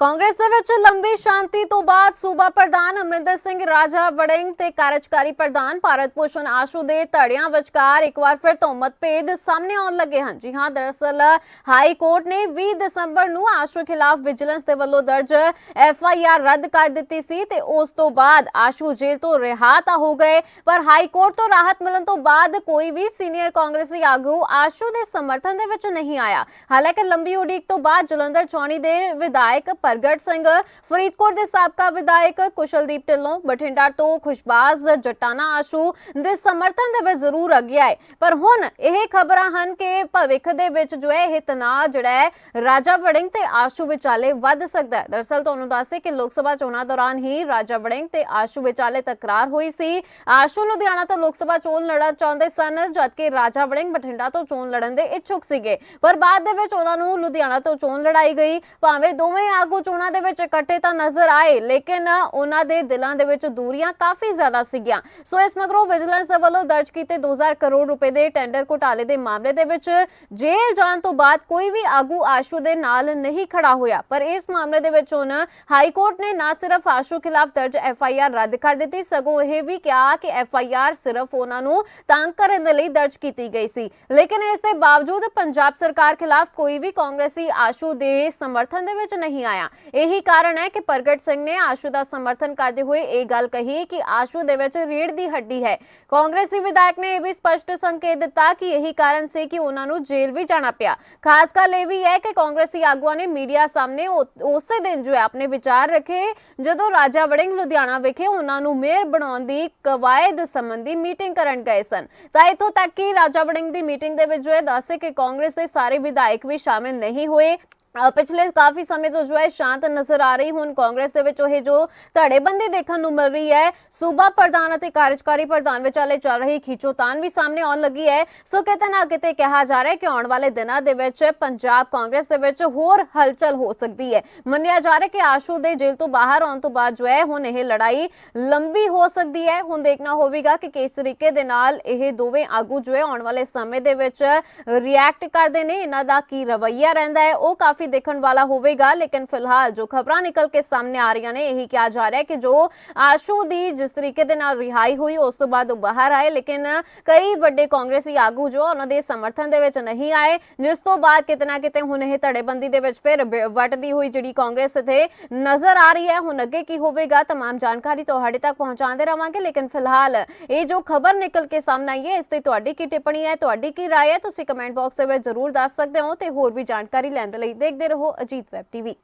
ਕਾਂਗਰਸ ਦੇ ਵਿੱਚ ਲੰਬੀ ਸ਼ਾਂਤੀ ਤੋਂ ਬਾਅਦ ਸੂਬਾ ਪ੍ਰਧਾਨ ਅਮਰਿੰਦਰ ਸਿੰਘ ਰਾਜਾ ਵੜਿੰਗ ਤੇ ਕਾਰਜਕਾਰੀ ਪ੍ਰਧਾਨ ਭਾਰਤ ਭੂਸ਼ਣ ਆਸ਼ੂ ਦੇ ਧੜਿਆਂ ਵਿਚਕਾਰ ਇੱਕ ਵਾਰ ਫਿਰ ਤੋਂ ਮਤਭੇਦ ਸਾਹਮਣੇ ਆਉਣ ਲੱਗੇ ਹਨ। ਜੀ ਹਾਂ, ਦਰਅਸਲ ਹਾਈ ਕੋਰਟ ਨੇ 20 ਦਸੰਬਰ ਨੂੰ ਆਸ਼ੂ ਖਿਲਾਫ ਵਿਜੀਲੈਂਸ ਦੇ ਵੱਲੋਂ ਦਰਜ ਐਫ ਆਈ ਆਰ ਰੱਦ ਕਰ ਦਿੱਤੀ ਸੀ ਤੇ ਉਸ ਤੋਂ ਬਾਅਦ ਆਸ਼ੂ ਜੇਲ੍ਹ ਤੋਂ ਰਿਹਾ ਤਾਂ ਹੋ ਗਏ, ਪਰ ਹਾਈ ਕੋਰਟ ਤੋਂ ਰਾਹਤ ਮਿਲਣ ਤੋਂ ਬਾਅਦ ਕੋਈ ਵੀ ਸੀਨੀਅਰ ਕਾਂਗਰਸੀ ਆਗੂ ਆਸ਼ੂ ਦੇ ਸਮਰਥਨ ਦੇ ਵਿੱਚ ਨਹੀਂ ਆਇਆ। ਹਾਲਾਂਕਿ ਲੰਬੀ ਉਡੀਕ ਤੋਂ ਬਾਅਦ ਜਲੰਧਰ ਚੌਣੀ ਦੇ ਵਿਧਾਇਕ ਪ੍ਰਗਟ ਸਿੰਘ, ਫਰੀਦਕੋਟ ਦੇ ਸਾਬਕਾ ਵਿਧਾਇਕ ਕੁਸ਼ਲਦੀਪ ਢਿੱਲੋਂ, ਬਠਿੰਡਾ ਤੋਂ ਖੁਸ਼ਬਾਜ਼ ਜਟਾਣਾ ਆਸ਼ੂ ਦੇ ਸਮਰਥਨ ਦੇ ਵਿੱਚ ਜ਼ਰੂਰ ਅੱਗੇ ਆਏ। ਪਰ ਹੁਣ ਇਹ ਖਬਰਾਂ ਹਨ ਕਿ ਭਵਿੱਖ ਦੇ ਵਿੱਚ ਜੋ ਹੈ, ਇਹ ਤਣਾਅ ਜਿਹੜਾ ਹੈ, ਰਾਜਾ ਵੜਿੰਗ ਤੇ ਆਸ਼ੂ ਵਿਚਾਲੇ ਵੱਧ ਸਕਦਾ ਹੈ। ਦਰਅਸਲ ਤੁਹਾਨੂੰ ਦੱਸੇ ਕਿ ਲੋਕ ਸਭਾ ਚੋਣਾਂ ਦੌਰਾਨ ਹੀ ਰਾਜਾ ਵੜਿੰਗ ਤੇ ਆਸ਼ੂ ਵਿਚਾਲੇ ਤਕਰਾਰ ਹੋਈ ਸੀ। ਆਸ਼ੂ ਲੁਧਿਆਣਾ ਤੋਂ ਲੋਕ ਸਭਾ ਚੋਣ ਲੜਨਾ ਚਾਹੁੰਦੇ ਸਨ, ਜਦਕਿ ਰਾਜਾ ਵੜਿੰਗ ਬਠਿੰਡਾ ਤੋਂ ਚੋਣ ਲੜਨ ਦੇ ਇੱਛੁਕ ਸੀਗੇ। ਪਰ ਬਾਅਦ ਦੇ ਵਿੱਚ ਉਹਨਾਂ ਨੂੰ ਲੁਧਿਆਣਾ ਤੋਂ ਚੋਣ ਲੜਾਈ ਗਈ। ਭਾਵੇਂ ਦੋਵੇਂ ਆਗੂ ਚੋਣਾਂ ਦੇ ਵਿੱਚ ਇਕੱਠੇ ਤਾਂ ਨਜ਼ਰ ਆਏ, ਲੇਕਿਨ ਉਹਨਾਂ ਦੇ ਦਿਲਾਂ ਦੇ ਵਿੱਚ ਦੂਰੀਆਂ ਕਾਫੀ ਜ਼ਿਆਦਾ ਸੀਗੀਆਂ। ਸੋ ਇਸ ਮਗਰੋਂ ਵਿਜੀਲੈਂਸ ਦੇ ਵੱਲੋਂ ਦਰਜ ਕੀਤੇ 2000 ਕਰੋੜ ਰੁਪਏ ਦੇ ਟੈਂਡਰ ਘੁਟਾਲੇ ਦੇ ਮਾਮਲੇ ਦੇ ਵਿੱਚ ਜੇਲ੍ਹ ਜਾਣ ਤੋਂ ਬਾਅਦ ਕੋਈ ਵੀ ਆਗੂ ਆਸ਼ੂ ਦੇ ਨਾਲ ਨਹੀਂ ਖੜਾ ਹੋਇਆ। ਪਰ ਇਸ ਮਾਮਲੇ ਦੇ ਵਿੱਚ ਹੁਣ ਹਾਈ ਕੋਰਟ ਨੇ ਨਾ ਸਿਰਫ ਆਸ਼ੂ ਖਿਲਾਫ ਦਰਜ ਐਫ ਆਈ ਆਰ ਰੱਦ ਕਰ ਦਿੱਤੀ, ਸਗੋਂ ਇਹ ਵੀ ਕਿਹਾ ਕਿ ਐਫ ਆਈ ਆਰ ਸਿਰਫ ਉਹਨਾਂ ਨੂੰ ਤੰਗ ਕਰਨ ਦੇ ਲਈ ਦਰਜ ਕੀਤੀ ਗਈ ਸੀ। ਲੇਕਿਨ ਇਸ ਦੇ ਬਾਵਜੂਦ ਪੰਜਾਬ ਸਰਕਾਰ ਖਿਲਾਫ ਕੋਈ ਵੀ ਕਾਂਗਰਸੀ ਆਸ਼ੂ ਦੇ ਸਮਰਥਨ ਦੇ ਵਿੱਚ ਨਹੀਂ ਆਇਆ। ਇਹੀ ਕਾਰਨ ਹੈ ਕਿ ਪ੍ਰਗਟ ਸਿੰਘ ਨੇ ਆਸ਼ੂ ਦਾ ਸਮਰਥਨ ਕਰਦੇ ਹੋਏ ਇਹ ਗੱਲ ਕਹੀ ਕਿ ਆਸ਼ੂ ਦੇ ਵਿੱਚ ਰੀੜ ਦੀ ਹੱਡੀ ਹੈ। ਕਾਂਗਰਸੀ ਵਿਧਾਇਕ ਨੇ ਇਹ ਵੀ ਸਪਸ਼ਟ ਸੰਕੇਤ ਦਿੱਤਾ ਕਿ ਇਹੀ ਕਾਰਨ ਸੀ ਕਿ ਉਹਨਾਂ ਨੂੰ ਜੇਲ੍ਹ ਵੀ ਜਾਣਾ ਪਿਆ। ਖਾਸ ਗੱਲ ਇਹ ਵੀ ਹੈ ਕਿ ਕਾਂਗਰਸੀ ਆਗੂਆਂ ਨੇ ਮੀਡੀਆ ਸਾਹਮਣੇ ਉਸੇ ਦਿਨ ਜੋ ਆਪਣੇ ਵਿਚਾਰ ਰੱਖੇ, ਜਦੋਂ ਰਾਜਾ ਵੜਿੰਗ ਲੁਧਿਆਣਾ ਵਿਖੇ ਉਹਨਾਂ ਨੂੰ ਮੇਅਰ ਬਣਾਉਣ ਦੀ ਕਵਾਇਦ ਸੰਬੰਧੀ ਮੀਟਿੰਗ ਕਰਨ ਗਏ ਸਨ। ਤਾਂ ਇਥੋਂ ਤੱਕ ਕਿ ਰਾਜਾ ਵੜਿੰਗ ਦੀ ਮੀਟਿੰਗ ਦੇ ਵਿੱਚ ਜੋ ਹੈ, ਦੱਸੇ ਕਿ ਕਾਂਗਰਸ ਦੇ ਸਾਰੇ ਵਿਧਾਇਕ ਵੀ ਸ਼ਾਮਿਲ ਨਹੀਂ ਹੋਏ। ਪਿਛਲੇ ਕਾਫੀ ਸਮੇਂ ਤੋਂ ਜੋ ਹੈ ਸ਼ਾਂਤ ਨਜ਼ਰ ਆ ਰਹੀ, ਹੁਣ ਕਾਂਗਰਸ ਦੇ ਵਿੱਚ ਇਹ ਜੋ ਧੜੇਬੰਦੀ ਦੇਖਣ ਨੂੰ ਮਿਲ ਰਹੀ ਹੈ, ਸੂਬਾ ਪ੍ਰਧਾਨ ਅਤੇ ਕਾਰਜਕਾਰੀ ਪ੍ਰਧਾਨ ਵਿਚਾਲੇ ਚੱਲ ਰਹੀ ਖੀਚੋਤਾਨ ਵੀ ਸਾਹਮਣੇ ਆਉਣ ਲੱਗੀ ਹੈ। ਸੋ ਕਿਤੇ ਨਾ ਕਿਤੇ ਕਿਹਾ ਜਾ ਰਿਹਾ ਹੈ ਕਿ ਆਉਣ ਵਾਲੇ ਦਿਨਾਂ ਦੇ ਵਿੱਚ ਪੰਜਾਬ ਕਾਂਗਰਸ ਦੇ ਵਿੱਚ ਹੋਰ ਹਲਚਲ ਹੋ ਸਕਦੀ ਹੈ। ਮੰਨਿਆ ਜਾ ਰਿਹਾ ਕਿ ਆਸ਼ੂ ਦੇ ਜੇਲ੍ਹ ਤੋਂ ਬਾਹਰ ਆਉਣ ਤੋਂ ਬਾਅਦ ਜੋ ਹੈ, ਹੁਣ ਇਹ ਲੜਾਈ ਲੰਬੀ ਹੋ ਸਕਦੀ ਹੈ। ਹੁਣ ਦੇਖਣਾ ਹੋਵੇਗਾ ਕਿ ਕਿਸ ਤਰੀਕੇ ਦੇ ਨਾਲ ਇਹ ਦੋਵੇਂ ਆਗੂ ਜੋ ਹੈ ਆਉਣ ਵਾਲੇ ਸਮੇਂ ਦੇ ਵਿੱਚ ਰਿਐਕਟ ਕਰਦੇ ਨੇ। ਇਹਨਾਂ ਦਾ ਕੀ ਰਵੱਈਆ ਰਹਿੰਦਾ ਹੈ, ਉਹ ਕਾਫੀ ਦੇਖਣ ਵਾਲਾ ਹੋਵੇਗਾ ਲੇਕਿਨ ਫਿਲਹਾਲ ਜੋ ਖਬਰਾਂ ਨਿਕਲ ਕੇ ਸਾਹਮਣੇ ਆ ਰਹੀਆਂ ਨੇ ਇਹੀ ਕਿਹਾ ਜਾ ਰਿਹਾ ਹੈ ਕਿ ਜੋ ਆਸ਼ੂ ਦੀ ਜਿਸ ਤਰੀਕੇ ਦੇ ਨਾਲ ਰਿਹਾਈ ਹੋਈ ਉਸ ਤੋਂ ਬਾਅਦ ਉਹ ਬਾਹਰ ਆਏ ਲੇਕਿਨ ਕਈ ਵੱਡੇ ਕਾਂਗਰਸੀ ਆਗੂ ਜੋ ਉਹਨਾਂ ਦੇ ਸਮਰਥਨ ਦੇ ਵਿੱਚ ਨਹੀਂ ਆਏ ਜਿਸ ਤੋਂ ਬਾਅਦ ਕਿਤੇ ਨਾ ਕਿਤੇ ਹੁਣ ਇਹ ਧੜੇਬੰਦੀ ਦੇ ਵਿੱਚ ਫਿਰ ਬ- ਵੱਟਦੀ ਹੋਈ ਜਿਹੜੀ ਕਾਂਗਰਸ ਇੱਥੇ ਨਜ਼ਰ ਆ ਰਹੀ ਹੈ ਹੁਣ ਅੱਗੇ ਕੀ ਹੋਵੇਗਾ तमाम ਜਾਣਕਾਰੀ ਤੁਹਾਡੇ ਤੱਕ ਪਹੁੰਚਾਉਂਦੇ ਰਵਾਂਗੇ ਲੇਕਿਨ ਫਿਲਹਾਲ ਇਹ ਜੋ ਖਬਰ ਨਿਕਲ ਕੇ ਸਾਹਮਣੇ ਆਈ ਹੈ ਇਸ ਤੇ ਤੁਹਾਡੀ ਕੀ ਟਿੱਪਣੀ ਹੈ ਤੁਹਾਡੀ ਕੀ رائے ਹੈ ਤੁਸੀਂ ਕਮੈਂਟ ਬਾਕਸ ਦੇ ਵਿੱਚ ਜ਼ਰੂਰ ਦੱਸ ਸਕਦੇ ਹੋ ਤੇ ਹੋਰ ਵੀ ਜਾਣਕਾਰੀ ਲੈਣ ਦੇ ਲਈ ਦੇਖਦੇ ਰਹੋ ਅਜੀਤ ਵੈਬ ਟੀਵੀ।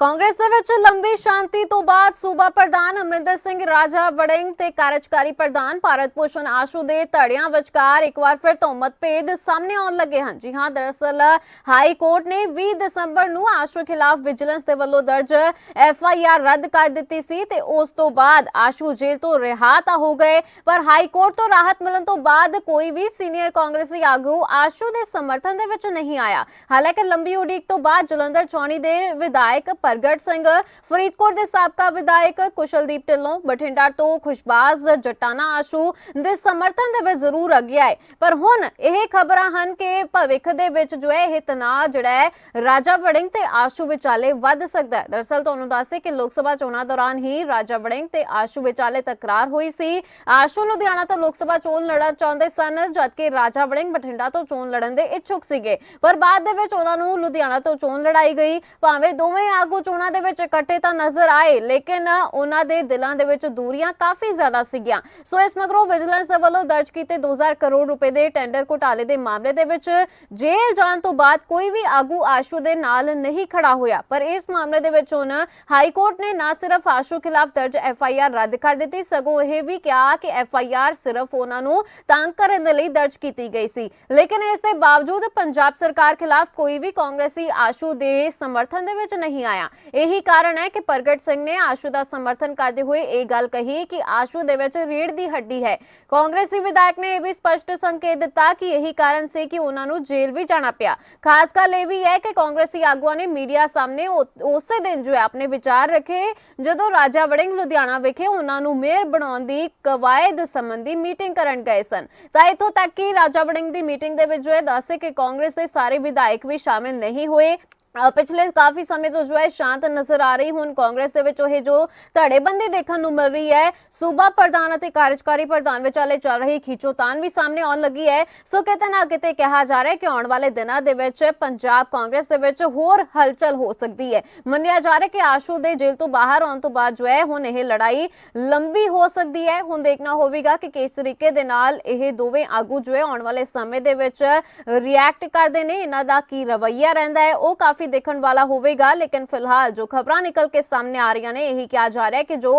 ਕਾਂਗਰਸ ਦੇ ਵਿੱਚ ਲੰਬੀ ਸ਼ਾਂਤੀ ਤੋਂ ਬਾਅਦ ਸੂਬਾ ਪ੍ਰਧਾਨ ਅਮਰਿੰਦਰ ਸਿੰਘ ਰਾਜਾ ਵੜਿੰਗ ਤੇ ਕਾਰਜਕਾਰੀ ਪ੍ਰਧਾਨ ਭਾਰਤ ਭੂਸ਼ਣ ਆਸ਼ੂ ਦੇ ਧੜਿਆਂ ਵਿਚਕਾਰ ਇੱਕ ਵਾਰ ਫਿਰ ਤੋਂ ਮਤਭੇਦ ਸਾਹਮਣੇ ਆਉਣ ਲੱਗੇ ਹਨ। ਜੀ ਹਾਂ, ਦਰਅਸਲ ਹਾਈ ਕੋਰਟ ਨੇ 20 ਦਸੰਬਰ ਨੂੰ ਆਸ਼ੂ ਖਿਲਾਫ ਵਿਜੀਲੈਂਸ ਦੇ ਵੱਲੋਂ ਦਰਜ ਐਫ ਆਈ ਆਰ ਰੱਦ ਕਰ ਦਿੱਤੀ ਸੀ ਤੇ ਉਸ ਤੋਂ ਬਾਅਦ ਆਸ਼ੂ ਜੇਲ੍ਹ ਤੋਂ ਰਿਹਾ ਤਾਂ ਹੋ ਗਏ, ਪਰ ਹਾਈ ਕੋਰਟ ਤੋਂ ਰਾਹਤ ਮਿਲਣ ਤੋਂ ਬਾਅਦ ਕੋਈ ਵੀ ਸੀਨੀਅਰ ਕਾਂਗਰਸੀ ਆਗੂ ਆਸ਼ੂ ਦੇ ਸਮਰਥਨ ਦੇ ਵਿੱਚ ਨਹੀਂ ਆਇਆ। ਹਾਲਾਂਕਿ ਲੰਬੀ ਉਡੀਕ ਤੋਂ ਬਾਅਦ ਜਲੰਧਰ ਚੌਣੀ ਦੇ ਵਿਧਾਇਕ ਪ੍ਰਗਟ ਸਿੰਘ, ਫਰੀਦਕੋਟ ਦੇ ਸਾਬਕਾ ਵਿਧਾਇਕ ਕੁਸ਼ਲਦੀਪ ਢਿੱਲੋਂ, ਬਠਿੰਡਾ ਤੋਂ ਖੁਸ਼ਬਾਜ਼ ਜਟਾਣਾ ਆਸ਼ੂ ਦੇ ਸਮਰਥਨ ਦੇ ਵਿੱਚ ਜ਼ਰੂਰ ਅੱਗੇ ਆਏ। ਪਰ ਹੁਣ ਇਹ ਖਬਰਾਂ ਹਨ ਕਿ ਭਵਿੱਖ ਦੇ ਵਿੱਚ ਜੋ ਹੈ, ਇਹ ਤਣਾਅ ਜਿਹੜਾ ਹੈ, ਰਾਜਾ ਵੜਿੰਗ ਤੇ ਆਸ਼ੂ ਵਿਚਾਲੇ ਵੱਧ ਸਕਦਾ ਹੈ। ਦਰਅਸਲ ਤੁਹਾਨੂੰ ਦੱਸੇ ਕਿ ਲੋਕ ਸਭਾ ਚੋਣਾਂ ਦੌਰਾਨ ਹੀ ਰਾਜਾ ਵੜਿੰਗ ਤੇ ਆਸ਼ੂ ਵਿਚਾਲੇ ਤਕਰਾਰ ਹੋਈ ਸੀ। ਆਸ਼ੂ ਲੁਧਿਆਣਾ ਤੋਂ ਲੋਕ ਸਭਾ ਚੋਣ ਲੜਨਾ ਚਾਹੁੰਦੇ ਸਨ, ਜਦਕਿ ਰਾਜਾ ਵੜਿੰਗ ਬਠਿੰਡਾ ਤੋਂ ਚੋਣ ਲੜਨ ਦੇ ਇੱਛੁਕ ਸੀਗੇ। ਪਰ ਬਾਅਦ ਦੇ ਵਿੱਚ ਉਹਨਾਂ ਨੂੰ ਲੁਧਿਆਣਾ ਤੋਂ ਚੋਣ ਲੜਾਈ ਗਈ। ਭਾਵੇਂ ਦੋਵੇਂ ਆਗੂ ਚੋਣਾਂ ਦੇ ਵਿੱਚ ਇਕੱਠੇ ਤਾਂ ਨਜ਼ਰ ਆਏ, ਲੇਕਿਨ ਉਹਨਾਂ ਦੇ ਦਿਲਾਂ ਦੇ ਵਿੱਚ ਦੂਰੀਆਂ ਕਾਫੀ ਜ਼ਿਆਦਾ ਸੀਗੀਆਂ। ਸੋ ਇਸ ਮਗਰੋਂ ਵਿਜੀਲੈਂਸ ਦੇ ਵੱਲੋਂ ਦਰਜ ਕੀਤੇ 2000 ਕਰੋੜ ਰੁਪਏ ਦੇ ਟੈਂਡਰ ਘੁਟਾਲੇ ਦੇ ਮਾਮਲੇ ਦੇ ਵਿੱਚ ਜੇਲ੍ਹ ਜਾਣ ਤੋਂ ਬਾਅਦ ਕੋਈ ਵੀ ਆਗੂ ਆਸ਼ੂ ਦੇ ਨਾਲ ਨਹੀਂ ਖੜਾ ਹੋਇਆ। ਪਰ ਇਸ ਮਾਮਲੇ ਦੇ ਵਿੱਚ ਹੁਣ ਹਾਈ ਕੋਰਟ ਨੇ ਨਾ ਸਿਰਫ ਆਸ਼ੂ ਖਿਲਾਫ ਦਰਜ ਐਫ ਆਈ ਆਰ ਰੱਦ ਕਰ ਦਿੱਤੀ, ਸਗੋਂ ਇਹ ਵੀ ਕਿਹਾ ਕਿ ਐਫ ਆਈ ਆਰ ਸਿਰਫ ਉਹਨਾਂ ਨੂੰ ਤੰਗ ਕਰਨ ਦੇ ਲਈ ਦਰਜ ਕੀਤੀ ਗਈ ਸੀ। ਲੇਕਿਨ ਇਸ ਦੇ ਬਾਵਜੂਦ ਪੰਜਾਬ ਸਰਕਾਰ ਖਿਲਾਫ ਕੋਈ ਵੀ ਕਾਂਗਰਸੀ ਆਸ਼ੂ ਦੇ ਸਮਰਥਨ ਦੇ ਵਿੱਚ ਨਹੀਂ ਆਇਆ। ਆਇਆ ਇਹੀ ਕਾਰਨ ਹੈ ਕਿ ਪ੍ਰਗਟ ਸਿੰਘ ਨੇ ਆਸ਼ੂ ਦਾ ਸਮਰਥਨ ਕਰਦੇ ਹੋਏ ਇਹ ਗੱਲ ਕਹੀ ਕਿ ਆਸ਼ੂ ਦੇ ਵਿੱਚ ਰੀੜ ਦੀ ਹੱਡੀ ਹੈ। ਕਾਂਗਰਸੀ ਵਿਧਾਇਕ ਨੇ ਇਹ ਵੀ ਸਪਸ਼ਟ ਸੰਕੇਤ ਦਿੱਤਾ ਕਿ ਇਹੀ ਕਾਰਨ ਸੀ ਕਿ ਉਹਨਾਂ ਨੂੰ ਜੇਲ੍ਹ ਵੀ ਜਾਣਾ ਪਿਆ। ਖਾਸ ਗੱਲ ਇਹ ਵੀ ਹੈ ਕਿ ਕਾਂਗਰਸੀ ਆਗੂਆਂ ਨੇ ਮੀਡੀਆ ਸਾਹਮਣੇ ਉਸੇ ਦਿਨ ਜੋ ਆਪਣੇ ਵਿਚਾਰ ਰੱਖੇ, ਜਦੋਂ ਰਾਜਾ ਵੜਿੰਗ ਲੁਧਿਆਣਾ ਵਿਖੇ ਉਹਨਾਂ ਨੂੰ ਮੇਅਰ ਬਣਾਉਣ ਦੀ ਕਵਾਇਦ ਸੰਬੰਧੀ ਮੀਟਿੰਗ ਕਰਨ ਗਏ ਸਨ। ਤਾਂ ਇਥੋਂ ਤੱਕ ਕਿ ਰਾਜਾ ਵੜਿੰਗ ਦੀ ਮੀਟਿੰਗ ਦੇ ਵਿੱਚ ਜੋ ਹੈ ਦੱਸੇ ਕਿ ਕਾਂਗਰਸ ਦੇ ਸਾਰੇ ਵਿਧਾਇਕ ਵੀ ਸ਼ਾਮਿਲ ਨਹੀਂ ਹੋਏ। ਪਿਛਲੇ ਕਾਫੀ ਸਮੇਂ ਤੋਂ ਜੋ ਹੈ ਸ਼ਾਂਤ ਨਜ਼ਰ ਆ ਰਹੀ, ਹੁਣ ਕਾਂਗਰਸ ਦੇ ਵਿੱਚ ਇਹ ਜੋ ਧੜੇਬੰਦੀ ਦੇਖਣ ਨੂੰ ਮਿਲ ਰਹੀ ਹੈ, ਸੂਬਾ ਪ੍ਰਧਾਨ ਅਤੇ ਕਾਰਜਕਾਰੀ ਪ੍ਰਧਾਨ ਵਿਚਾਲੇ ਚੱਲ ਰਹੀ ਖੀਚੋਤਾਨ ਵੀ ਸਾਹਮਣੇ ਆਉਣ ਲੱਗੀ ਹੈ। ਸੋ ਕਿਤੇ ਨਾ ਕਿਤੇ ਕਿਹਾ ਜਾ ਰਿਹਾ ਹੈ ਕਿ ਆਉਣ ਵਾਲੇ ਦਿਨਾਂ ਦੇ ਵਿੱਚ ਪੰਜਾਬ ਕਾਂਗਰਸ ਦੇ ਵਿੱਚ ਹੋਰ ਹਲਚਲ ਹੋ ਸਕਦੀ ਹੈ। ਮੰਨਿਆ ਜਾ ਰਿਹਾ ਕਿ ਆਸ਼ੂ ਦੇ ਜੇਲ੍ਹ ਤੋਂ ਬਾਹਰ ਆਉਣ ਤੋਂ ਬਾਅਦ ਜੋ ਹੈ, ਹੁਣ ਇਹ ਲੜਾਈ ਲੰਬੀ ਹੋ ਸਕਦੀ ਹੈ। ਹੁਣ ਦੇਖਣਾ ਹੋਵੇਗਾ ਕਿ ਕਿਸ ਤਰੀਕੇ ਦੇ ਨਾਲ ਇਹ ਦੋਵੇਂ ਆਗੂ ਜੋ ਹੈ ਆਉਣ ਵਾਲੇ ਸਮੇਂ ਦੇ ਵਿੱਚ ਰਿਐਕਟ ਕਰਦੇ ਨੇ। ਇਹਨਾਂ ਦਾ ਕੀ ਰਵੱਈਆ ਰਹਿੰਦਾ ਹੈ, ਉਹ ਕਾਫੀ ਦੇਖਣ ਵਾਲਾ ਹੋਵੇਗਾ ਲੇਕਿਨ ਫਿਲਹਾਲ ਜੋ ਖਬਰਾਂ ਨਿਕਲ ਕੇ ਸਾਹਮਣੇ ਆ ਰਹੀਆਂ ਨੇ ਇਹੀ ਕਿਹਾ ਜਾ ਰਿਹਾ ਹੈ ਕਿ ਜੋ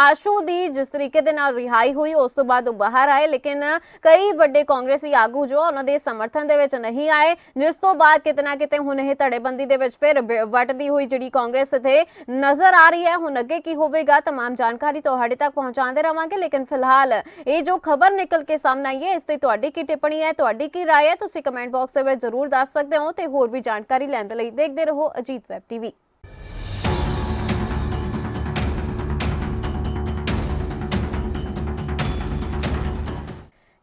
ਆਸ਼ੂ ਦੀ ਜਿਸ ਤਰੀਕੇ ਦੇ ਨਾਲ ਰਿਹਾਈ ਹੋਈ ਉਸ ਤੋਂ ਬਾਅਦ ਉਹ ਬਾਹਰ ਆਏ ਲੇਕਿਨ ਕਈ ਵੱਡੇ ਕਾਂਗਰਸੀ ਆਗੂ ਜੋ ਉਹਨਾਂ ਦੇ ਸਮਰਥਨ ਦੇ ਵਿੱਚ ਨਹੀਂ ਆਏ ਜਿਸ ਤੋਂ ਬਾਅਦ ਕਿਤਨਾ ਕਿਤੇ ਹੁਣ ਇਹ ਧੜੇਬੰਦੀ ਦੇ ਵਿੱਚ ਫਿਰ ਬ- ਵੱਟਦੀ ਹੋਈ ਜਿਹੜੀ ਕਾਂਗਰਸ ਇੱਥੇ ਨਜ਼ਰ ਆ ਰਹੀ ਹੈ ਹੁਣ ਅੱਗੇ ਕੀ ਹੋਵੇਗਾ तमाम ਜਾਣਕਾਰੀ ਤੁਹਾਡੇ ਤੱਕ ਪਹੁੰਚਾਉਂਦੇ ਰਵਾਂਗੇ ਲੇਕਿਨ ਫਿਲਹਾਲ ਇਹ ਜੋ ਖਬਰ ਨਿਕਲ ਕੇ ਸਾਹਮਣੇ ਆਈ ਹੈ ਇਸ ਤੇ ਤੁਹਾਡੀ ਕੀ ਟਿੱਪਣੀ ਹੈ ਤੁਹਾਡੀ ਕੀ رائے ਹੈ ਤੁਸੀਂ ਕਮੈਂਟ ਬਾਕਸ ਦੇ ਵਿੱਚ ਜ਼ਰੂਰ ਦੱਸ ਸਕਦੇ ਹੋ ਤੇ ਹੋਰ ਵੀ ਜਾਣਕਾਰੀ ਲੈਣ ਦੇ ਲਈ ਦੇਖਦੇ ਰਹੋ ਅਜੀਤ ਵੈਬ ਟੀਵੀ।